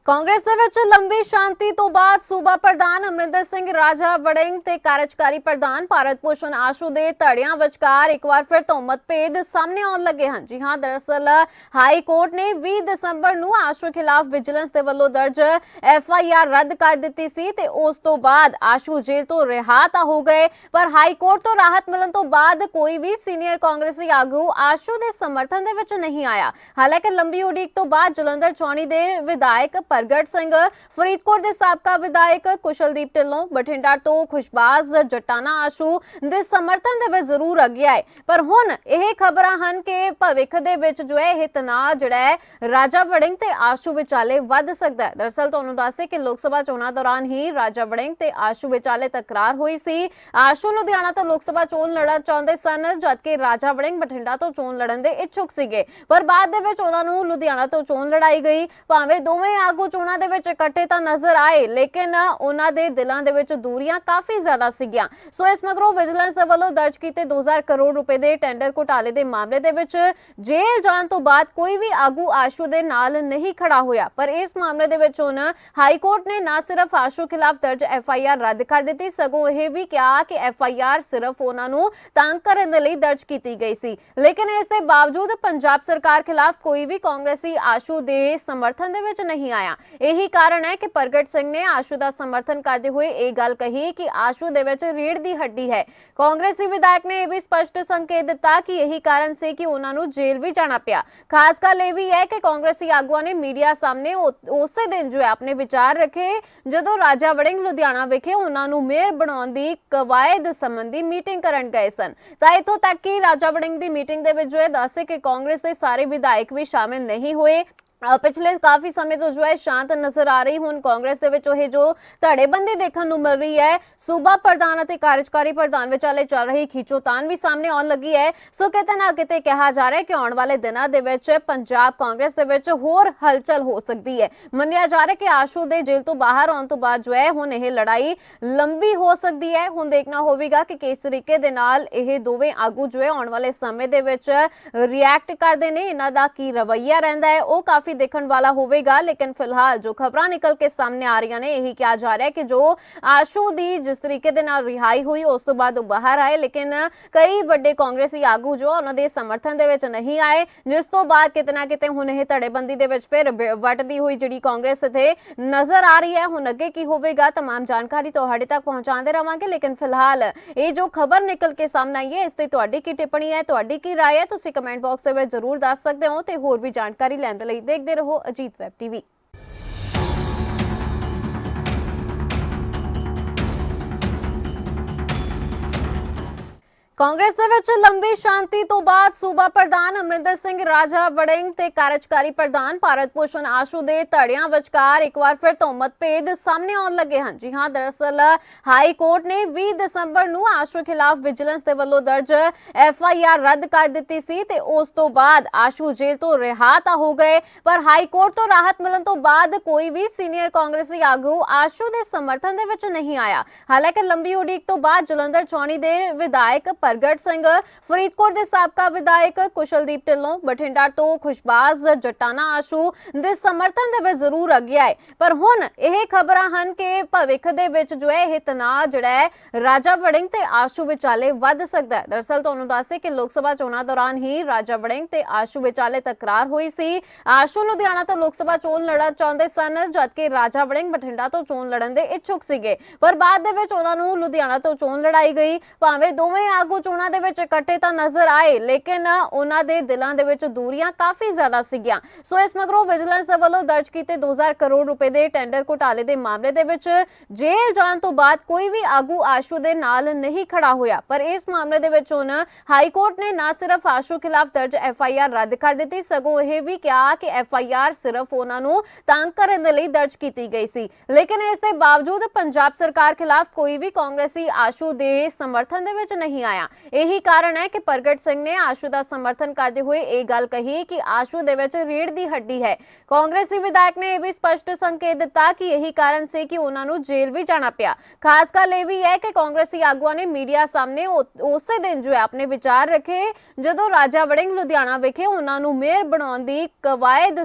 ਕਾਂਗਰਸ ਦੇ ਵਿੱਚ ਲੰਬੀ ਸ਼ਾਂਤੀ ਤੋਂ ਬਾਅਦ ਸੂਬਾ ਪ੍ਰਧਾਨ ਅਮਰਿੰਦਰ ਸਿੰਘ ਰਾਜਾ ਵੜਿੰਗ ਤੇ ਕਾਰਜਕਾਰੀ ਪ੍ਰਧਾਨ ਭਾਰਤ ਭੂਸ਼ਣ ਆਸ਼ੂ ਦੇ ਧੜਿਆਂ ਵਿਚਕਾਰ ਇੱਕ ਵਾਰ ਫਿਰ ਤੋਂ ਮਤਭੇਦ ਸਾਹਮਣੇ ਆਉਣ ਲੱਗੇ ਹਨ। ਜੀ ਹਾਂ, ਦਰਅਸਲ ਹਾਈ ਕੋਰਟ ਨੇ 20 ਦਸੰਬਰ ਨੂੰ ਆਸ਼ੂ ਖਿਲਾਫ ਵਿਜੀਲੈਂਸ ਦੇ ਵੱਲੋਂ ਦਰਜ ਐਫ ਆਈ ਆਰ ਰੱਦ ਕਰ ਦਿੱਤੀ ਸੀ ਤੇ ਉਸ ਤੋਂ ਬਾਅਦ ਆਸ਼ੂ ਜੇਲ੍ਹ ਤੋਂ ਰਿਹਾ ਤਾਂ ਹੋ ਗਏ, ਪਰ ਹਾਈ ਕੋਰਟ ਤੋਂ ਰਾਹਤ ਮਿਲਣ ਤੋਂ ਬਾਅਦ ਕੋਈ ਵੀ ਸੀਨੀਅਰ ਕਾਂਗਰਸੀ ਆਗੂ ਆਸ਼ੂ ਦੇ ਸਮਰਥਨ ਦੇ ਵਿੱਚ ਨਹੀਂ ਆਇਆ। ਹਾਲਾਂਕਿ ਲੰਬੀ ਉਡੀਕ ਤੋਂ ਬਾਅਦ ਜਲੰਧਰ ਚੌਣੀ ਦੇ ਵਿਧਾਇਕ ਪ੍ਰਗਟ ਸਿੰਘ, ਫਰੀਦਕੋਟ ਦੇ ਸਾਬਕਾ ਵਿਧਾਇਕ ਕੁਸ਼ਲਦੀਪ ਢਿੱਲੋਂ, ਬਠਿੰਡਾ ਤੋਂ ਖੁਸ਼ਬਾਜ਼ ਜਟਾਣਾ ਆਸ਼ੂ ਦੇ ਸਮਰਥਨ ਦੇ ਵਿੱਚ ਜ਼ਰੂਰ ਅੱਗੇ ਆਏ। ਪਰ ਹੁਣ ਇਹ ਖਬਰਾਂ ਹਨ ਕਿ ਭਵਿੱਖ ਦੇ ਵਿੱਚ ਜੋ ਹੈ, ਇਹ ਤਣਾਅ ਜਿਹੜਾ ਹੈ, ਰਾਜਾ ਵੜਿੰਗ ਤੇ ਆਸ਼ੂ ਵਿਚਾਲੇ ਵੱਧ ਸਕਦਾ ਹੈ। ਦਰਅਸਲ ਤੁਹਾਨੂੰ ਦੱਸੇ ਕਿ ਲੋਕ ਸਭਾ ਚੋਣਾਂ ਦੌਰਾਨ ਹੀ ਰਾਜਾ ਵੜਿੰਗ ਤੇ ਆਸ਼ੂ ਵਿਚਾਲੇ ਤਕਰਾਰ ਹੋਈ ਸੀ। ਆਸ਼ੂ ਲੁਧਿਆਣਾ ਤੋਂ ਲੋਕ ਸਭਾ ਚੋਣ ਲੜਨਾ ਚਾਹੁੰਦੇ ਸਨ, ਜਦਕਿ ਰਾਜਾ ਵੜਿੰਗ ਬਠਿੰਡਾ ਤੋਂ ਚੋਣ ਲੜਨ ਦੇ ਇੱਛੁਕ ਸੀਗੇ। ਪਰ ਬਾਅਦ ਦੇ ਵਿੱਚ ਉਹਨਾਂ ਨੂੰ ਲੁਧਿਆਣਾ ਤੋਂ ਚੋਣ ਲੜਾਈ ਗਈ। ਭਾਵੇਂ ਦੋਵੇਂ ਆਗੂ ਚੋਣਾਂ ਦੇ ਵਿੱਚ ਇਕੱਠੇ ਤਾਂ ਨਜ਼ਰ ਆਏ, ਲੇਕਿਨ ਉਹਨਾਂ ਦੇ ਦਿਲਾਂ ਦੇ ਵਿੱਚ ਦੂਰੀਆਂ ਕਾਫੀ ਜ਼ਿਆਦਾ ਸੀਗੀਆਂ। ਸੋ ਇਸ ਮਗਰੋਂ ਵਿਜੀਲੈਂਸ ਦੇ ਵੱਲੋਂ ਦਰਜ ਕੀਤੇ 2000 ਕਰੋੜ ਰੁਪਏ ਦੇ ਟੈਂਡਰ ਘੁਟਾਲੇ ਦੇ ਮਾਮਲੇ ਦੇ ਵਿੱਚ ਜੇਲ੍ਹ ਜਾਣ ਤੋਂ ਬਾਅਦ ਕੋਈ ਵੀ ਆਗੂ ਆਸ਼ੂ ਦੇ ਨਾਲ ਨਹੀਂ ਖੜਾ ਹੋਇਆ। ਪਰ ਇਸ ਮਾਮਲੇ ਦੇ ਵਿੱਚ ਹੁਣ ਹਾਈ ਕੋਰਟ ਨੇ ਨਾ ਸਿਰਫ ਆਸ਼ੂ ਖਿਲਾਫ ਦਰਜ ਐਫ ਆਈ ਆਰ ਰੱਦ ਕਰ ਦਿੱਤੀ, ਸਗੋਂ ਇਹ ਵੀ ਕਿਹਾ ਕਿ ਐਫ ਆਈ ਆਰ ਸਿਰਫ ਉਹਨਾਂ ਨੂੰ ਤੰਗ ਕਰਨ ਦੇ ਲਈ ਦਰਜ ਕੀਤੀ ਗਈ ਸੀ। ਲੇਕਿਨ ਇਸ ਦੇ ਬਾਵਜੂਦ ਪੰਜਾਬ ਸਰਕਾਰ ਖਿਲਾਫ ਕੋਈ ਵੀ ਕਾਂਗਰਸੀ ਆਸ਼ੂ ਦੇ ਸਮਰਥਨ ਦੇ ਵਿੱਚ ਨਹੀਂ ਆਇਆ। ਇਹੀ ਕਾਰਨ ਹੈ ਕਿ ਪ੍ਰਗਟ ਸਿੰਘ ਨੇ ਆਸ਼ੂ ਦਾ ਸਮਰਥਨ ਕਰਦੇ ਹੋਏ ਇਹ ਗੱਲ ਕਹੀ ਕਿ ਆਸ਼ੂ ਦੇ ਵਿੱਚ ਰੀੜ ਦੀ ਹੱਡੀ ਹੈ। ਕਾਂਗਰਸੀ ਵਿਧਾਇਕ ਨੇ ਇਹ ਵੀ ਸਪਸ਼ਟ ਸੰਕੇਤ ਦਿੱਤਾ ਕਿ ਇਹੀ ਕਾਰਨ ਸੀ ਕਿ ਉਹਨਾਂ ਨੂੰ ਜੇਲ੍ਹ ਵੀ ਜਾਣਾ ਪਿਆ। ਖਾਸ ਗੱਲ ਇਹ ਵੀ ਹੈ ਕਿ ਕਾਂਗਰਸੀ ਆਗੂਆਂ ਨੇ ਮੀਡੀਆ ਸਾਹਮਣੇ ਉਸੇ ਦਿਨ ਜੋ ਆਪਣੇ ਵਿਚਾਰ ਰੱਖੇ, ਜਦੋਂ ਰਾਜਾ ਵੜਿੰਗ ਲੁਧਿਆਣਾ ਵਿਖੇ ਉਹਨਾਂ ਨੂੰ ਮੇਅਰ ਬਣਾਉਣ ਦੀ ਕਵਾਇਦ ਸੰਬੰਧੀ ਮੀਟਿੰਗ ਕਰਨ ਗਏ ਸਨ। ਤਾਂ ਇਥੋਂ ਤੱਕ ਕਿ ਰਾਜਾ ਵੜਿੰਗ ਦੀ ਮੀਟਿੰਗ ਦੇ ਵਿੱਚ ਜੋ ਹੈ, ਦੱਸੇ ਕਿ ਕਾਂਗਰਸ ਦੇ ਸਾਰੇ ਵਿਧਾਇਕ ਵੀ ਸ਼ਾਮਿਲ ਨਹੀਂ ਹੋਏ। ਪਿਛਲੇ ਕਾਫੀ ਸਮੇਂ ਤੋਂ ਜੋ ਹੈ ਸ਼ਾਂਤ ਨਜ਼ਰ ਆ ਰਹੀ, ਹੁਣ ਕਾਂਗਰਸ ਦੇ ਵਿੱਚ ਉਹ ਜੋ ਧੜੇਬੰਦੀ ਦੇਖਣ ਨੂੰ ਮਿਲ ਰਹੀ ਹੈ, ਸੂਬਾ ਪ੍ਰਧਾਨ ਅਤੇ ਕਾਰਜਕਾਰੀ ਪ੍ਰਧਾਨ ਵਿਚਾਲੇ ਚੱਲ ਰਹੀ ਖਿੱਚੋਤਾਨ ਵੀ ਸਾਹਮਣੇ ਆਉਣ ਲੱਗੀ ਹੈ। ਸੋ ਕਿਤੇ ਨਾ ਕਿਤੇ ਕਿਹਾ ਜਾ ਰਿਹਾ ਹੈ ਕਿ ਆਉਣ ਵਾਲੇ ਦਿਨਾਂ ਦੇ ਵਿੱਚ ਪੰਜਾਬ ਕਾਂਗਰਸ ਦੇ ਵਿੱਚ ਹੋਰ ਹਲਚਲ ਹੋ ਸਕਦੀ ਹੈ। ਮੰਨਿਆ ਜਾ ਰਿਹਾ ਕਿ ਆਸ਼ੂ ਦੇ ਜੇਲ੍ਹ ਤੋਂ ਬਾਹਰ ਆਉਣ ਤੋਂ ਬਾਅਦ ਜੋ ਹੈ, ਹੁਣ ਇਹ ਲੜਾਈ ਲੰਬੀ ਹੋ ਸਕਦੀ ਹੈ। ਹੁਣ ਦੇਖਣਾ ਹੋਵੇਗਾ ਕਿ ਕਿਸ ਤਰੀਕੇ ਦੇ ਨਾਲ ਇਹ ਦੋਵੇਂ ਆਗੂ ਜੋ ਹੈ ਆਉਣ ਵਾਲੇ ਸਮੇਂ ਦੇ ਵਿੱਚ ਰਿਐਕਟ ਕਰਦੇ ਨੇ। ਇਹਨਾਂ ਦਾ ਕੀ ਰਵੱਈਆ ਰਹਿੰਦਾ ਹੈ, ਉਹ ਕਾਫੀ ਦੇਖਣ ਵਾਲਾ ਹੋਵੇਗਾ ਲੇਕਿਨ ਫਿਲਹਾਲ ਜੋ ਖਬਰਾਂ ਨਿਕਲ ਕੇ ਸਾਹਮਣੇ ਆ ਰਹੀਆਂ ਨੇ ਇਹੀ ਕਿਹਾ ਜਾ ਰਿਹਾ ਹੈ ਕਿ ਜੋ ਆਸ਼ੂ ਦੀ ਜਿਸ ਤਰੀਕੇ ਦੇ ਨਾਲ ਰਿਹਾਈ ਹੋਈ ਉਸ ਤੋਂ ਬਾਅਦ ਉਹ ਬਾਹਰ ਆਏ ਲੇਕਿਨ ਕਈ ਵੱਡੇ ਕਾਂਗਰਸੀ ਆਗੂ ਜੋ ਉਹਨਾਂ ਦੇ ਸਮਰਥਨ ਦੇ ਵਿੱਚ ਨਹੀਂ ਆਏ ਜਿਸ ਤੋਂ ਬਾਅਦ ਕਿਤੇ ਨਾ ਕਿਤੇ ਹੁਣ ਇਹ ਧੜੇਬੰਦੀ ਦੇ ਵਿੱਚ ਫਿਰ ਬ- ਵੱਟਦੀ ਹੋਈ ਜਿਹੜੀ ਕਾਂਗਰਸ ਇੱਥੇ ਨਜ਼ਰ ਆ ਰਹੀ ਹੈ ਹੁਣ ਅੱਗੇ ਕੀ ਹੋਵੇਗਾ तमाम ਜਾਣਕਾਰੀ ਤੁਹਾਡੇ ਤੱਕ ਪਹੁੰਚਾਉਂਦੇ ਰਵਾਂਗੇ ਲੇਕਿਨ ਫਿਲਹਾਲ ਇਹ ਜੋ ਖਬਰ ਨਿਕਲ ਕੇ ਸਾਹਮਣੇ ਆਈ ਹੈ ਇਸ ਤੇ ਤੁਹਾਡੀ ਕੀ ਟਿੱਪਣੀ ਹੈ ਤੁਹਾਡੀ ਕੀ رائے ਹੈ ਤੁਸੀਂ ਕਮੈਂਟ ਬਾਕਸ ਦੇ ਵਿੱਚ ਜ਼ਰੂਰ ਦੱਸ ਸਕਦੇ ਹੋ ਤੇ ਹੋਰ ਵੀ ਜਾਣਕਾਰੀ ਲੈਣ ਦੇ ਲਈ ਦੇਖਦੇ ਰਹੋ ਅਜੀਤ ਵੈਬ ਟੀਵੀ। ਕਾਂਗਰਸ ਦੇ ਵਿੱਚ ਲੰਬੀ ਸ਼ਾਂਤੀ ਤੋਂ ਬਾਅਦ ਸੂਬਾ ਪ੍ਰਧਾਨ ਅਮਰਿੰਦਰ ਸਿੰਘ ਰਾਜਾ ਵੜਿੰਗ ਤੇ ਕਾਰਜਕਾਰੀ ਪ੍ਰਧਾਨ ਭਾਰਤ ਭੂਸ਼ਣ ਆਸ਼ੂ ਦੇ ਧੜਿਆਂ ਵਿਚਕਾਰ ਇੱਕ ਵਾਰ ਫਿਰ ਤੋਂ ਮਤਭੇਦ ਸਾਹਮਣੇ ਆਉਣ ਲੱਗੇ ਹਨ। ਜੀ ਹਾਂ, ਦਰਅਸਲ ਹਾਈ ਕੋਰਟ ਨੇ 20 ਦਸੰਬਰ ਨੂੰ ਆਸ਼ੂ ਖਿਲਾਫ ਵਿਜੀਲੈਂਸ ਦੇ ਵੱਲੋਂ ਦਰਜ ਐਫ ਆਈ ਆਰ ਰੱਦ ਕਰ ਦਿੱਤੀ ਸੀ ਤੇ ਉਸ ਤੋਂ ਬਾਅਦ ਆਸ਼ੂ ਜੇਲ੍ਹ ਤੋਂ ਰਿਹਾ ਤਾਂ ਹੋ ਗਏ, ਪਰ ਹਾਈ ਕੋਰਟ ਤੋਂ ਰਾਹਤ ਮਿਲਣ ਤੋਂ ਬਾਅਦ ਕੋਈ ਵੀ ਸੀਨੀਅਰ ਕਾਂਗਰਸੀ ਆਗੂ ਆਸ਼ੂ ਦੇ ਸਮਰਥਨ ਦੇ ਵਿੱਚ ਨਹੀਂ ਆਇਆ। ਹਾਲਾਂਕਿ ਲੰਬੀ ਉਡੀਕ ਤੋਂ ਬਾਅਦ ਜਲੰਧਰ ਚੌਣੀ ਦੇ ਵਿਧਾਇਕ ਪ੍ਰਗਟ ਸਿੰਘ ਫਰੀਦਕੋਟ ਦੇ ਸਾਬਕਾ ਵਿਧਾਇਕ ਕੁਸ਼ਲਦੀਪ ਢਿੱਲੋਂ ਬਠਿੰਡਾ ਤੋਂ ਖੁਸ਼ਬਾਜ਼ ਜਟਾਣਾ ਆਸ਼ੂ ਦੇ ਸਮਰਥਨ ਦੇ ਵਿੱਚ ਜ਼ਰੂਰ ਅੱਗੇ ਆਏ। ਪਰ ਹੁਣ ਇਹ ਖਬਰਾਂ ਹਨ ਕਿ ਭਵਿੱਖ ਦੇ ਵਿੱਚ ਜੋ ਹੈ, ਇਹ ਤਣਾਅ ਜਿਹੜਾ ਹੈ, ਰਾਜਾ ਵੜਿੰਗ ਤੇ ਆਸ਼ੂ ਵਿਚਾਲੇ ਵੱਧ ਸਕਦਾ ਹੈ। ਦਰਅਸਲ ਤੁਹਾਨੂੰ ਦੱਸੇ ਕਿ ਲੋਕ ਸਭਾ ਚੋਣਾਂ ਦੌਰਾਨ ਹੀ ਰਾਜਾ ਵੜਿੰਗ ਤੇ ਆਸ਼ੂ ਵਿਚਾਲੇ ਤਕਰਾਰ ਹੋਈ ਸੀ। ਆਸ਼ੂ ਲੁਧਿਆਣਾ ਤੋਂ ਲੋਕ ਸਭਾ ਚੋਣ ਲੜਨਾ ਚਾਹੁੰਦੇ ਸਨ, ਜਦਕਿ ਰਾਜਾ ਵੜਿੰਗ ਬਠਿੰਡਾ ਤੋਂ ਚੋਣ ਲੜਨ ਦੇ ਇੱਛੁਕ ਸੀਗੇ। ਪਰ ਬਾਅਦ ਦੇ ਵਿੱਚ ਉਹਨਾਂ ਨੂੰ ਲੁਧਿਆਣਾ ਤੋਂ ਚੋਣ ਲੜਾਈ ਗਈ। ਭਾਵੇਂ ਦੋਵੇਂ ਆਗੂ ਚੋਣਾਂ ਦੇ ਵਿੱਚ ਇਕੱਠੇ ਤਾਂ ਨਜ਼ਰ ਆਏ, ਲੇਕਿਨ ਉਹਨਾਂ ਦੇ ਦਿਲਾਂ ਦੇ ਵਿੱਚ ਦੂਰੀਆਂ ਕਾਫੀ ਜ਼ਿਆਦਾ ਸੀਗੀਆਂ। ਸੋ ਇਸ ਮਗਰੋਂ ਵਿਜੀਲੈਂਸ ਦੇ ਵੱਲੋਂ ਦਰਜ ਕੀਤੇ 2000 ਕਰੋੜ ਰੁਪਏ ਦੇ ਟੈਂਡਰ ਘੁਟਾਲੇ ਦੇ ਮਾਮਲੇ ਦੇ ਵਿੱਚ ਜੇਲ੍ਹ ਜਾਣ ਤੋਂ ਬਾਅਦ ਕੋਈ ਵੀ ਆਗੂ ਆਸ਼ੂ ਦੇ ਨਾਲ ਨਹੀਂ ਖੜਾ ਹੋਇਆ। ਪਰ ਇਸ ਮਾਮਲੇ ਦੇ ਵਿੱਚ ਹੁਣ ਹਾਈ ਕੋਰਟ ਨੇ ਨਾ ਸਿਰਫ ਆਸ਼ੂ ਖਿਲਾਫ ਦਰਜ ਐਫ ਆਈ ਆਰ ਰੱਦ ਕਰ ਦਿੱਤੀ, ਸਗੋਂ ਇਹ ਵੀ ਕਿਹਾ ਕਿ ਐਫ ਆਈ ਆਰ ਸਿਰਫ ਉਹਨਾਂ ਨੂੰ ਤੰਗ ਕਰਨ ਦੇ ਲਈ ਦਰਜ ਕੀਤੀ ਗਈ ਸੀ। ਲੇਕਿਨ ਇਸ ਦੇ ਬਾਵਜੂਦ ਪੰਜਾਬ ਸਰਕਾਰ ਖਿਲਾਫ ਕੋਈ ਵੀ ਕਾਂਗਰਸੀ ਆਸ਼ੂ ਦੇ ਸਮਰਥਨ ਦੇ ਵਿੱਚ ਨਹੀਂ ਆਇਆ। ਇਹੀ ਕਾਰਨ ਹੈ ਕਿ ਪ੍ਰਗਟ ਸਿੰਘ ਨੇ ਆਸ਼ੂ ਦਾ ਸਮਰਥਨ ਕਰਦੇ ਹੋਏ ਇਹ ਗੱਲ ਕਹੀ ਕਿ ਆਸ਼ੂ ਦੇ ਵਿੱਚ ਰੀੜ ਦੀ ਹੱਡੀ ਹੈ। ਕਾਂਗਰਸੀ ਵਿਧਾਇਕ ਨੇ ਇਹ ਵੀ ਸਪਸ਼ਟ ਸੰਕੇਤ ਦਿੱਤਾ ਕਿ ਇਹੀ ਕਾਰਨ ਸੀ ਕਿ ਉਹਨਾਂ ਨੂੰ ਜੇਲ੍ਹ ਵੀ ਜਾਣਾ ਪਿਆ। ਖਾਸ ਗੱਲ ਇਹ ਵੀ ਹੈ ਕਿ ਕਾਂਗਰਸੀ ਆਗੂਆਂ ਨੇ ਮੀਡੀਆ ਸਾਹਮਣੇ ਉਸੇ ਦਿਨ ਜੋ ਹੈ ਆਪਣੇ ਵਿਚਾਰ ਰੱਖੇ। ਜਦੋਂ ਰਾਜਾ ਵੜਿੰਗ ਲੁਧਿਆਣਾ ਵਿਖੇ ਉਹਨਾਂ ਨੂੰ ਮੇਅਰ ਬਣਾਉਣ ਦੀ ਕਵਾਇਦ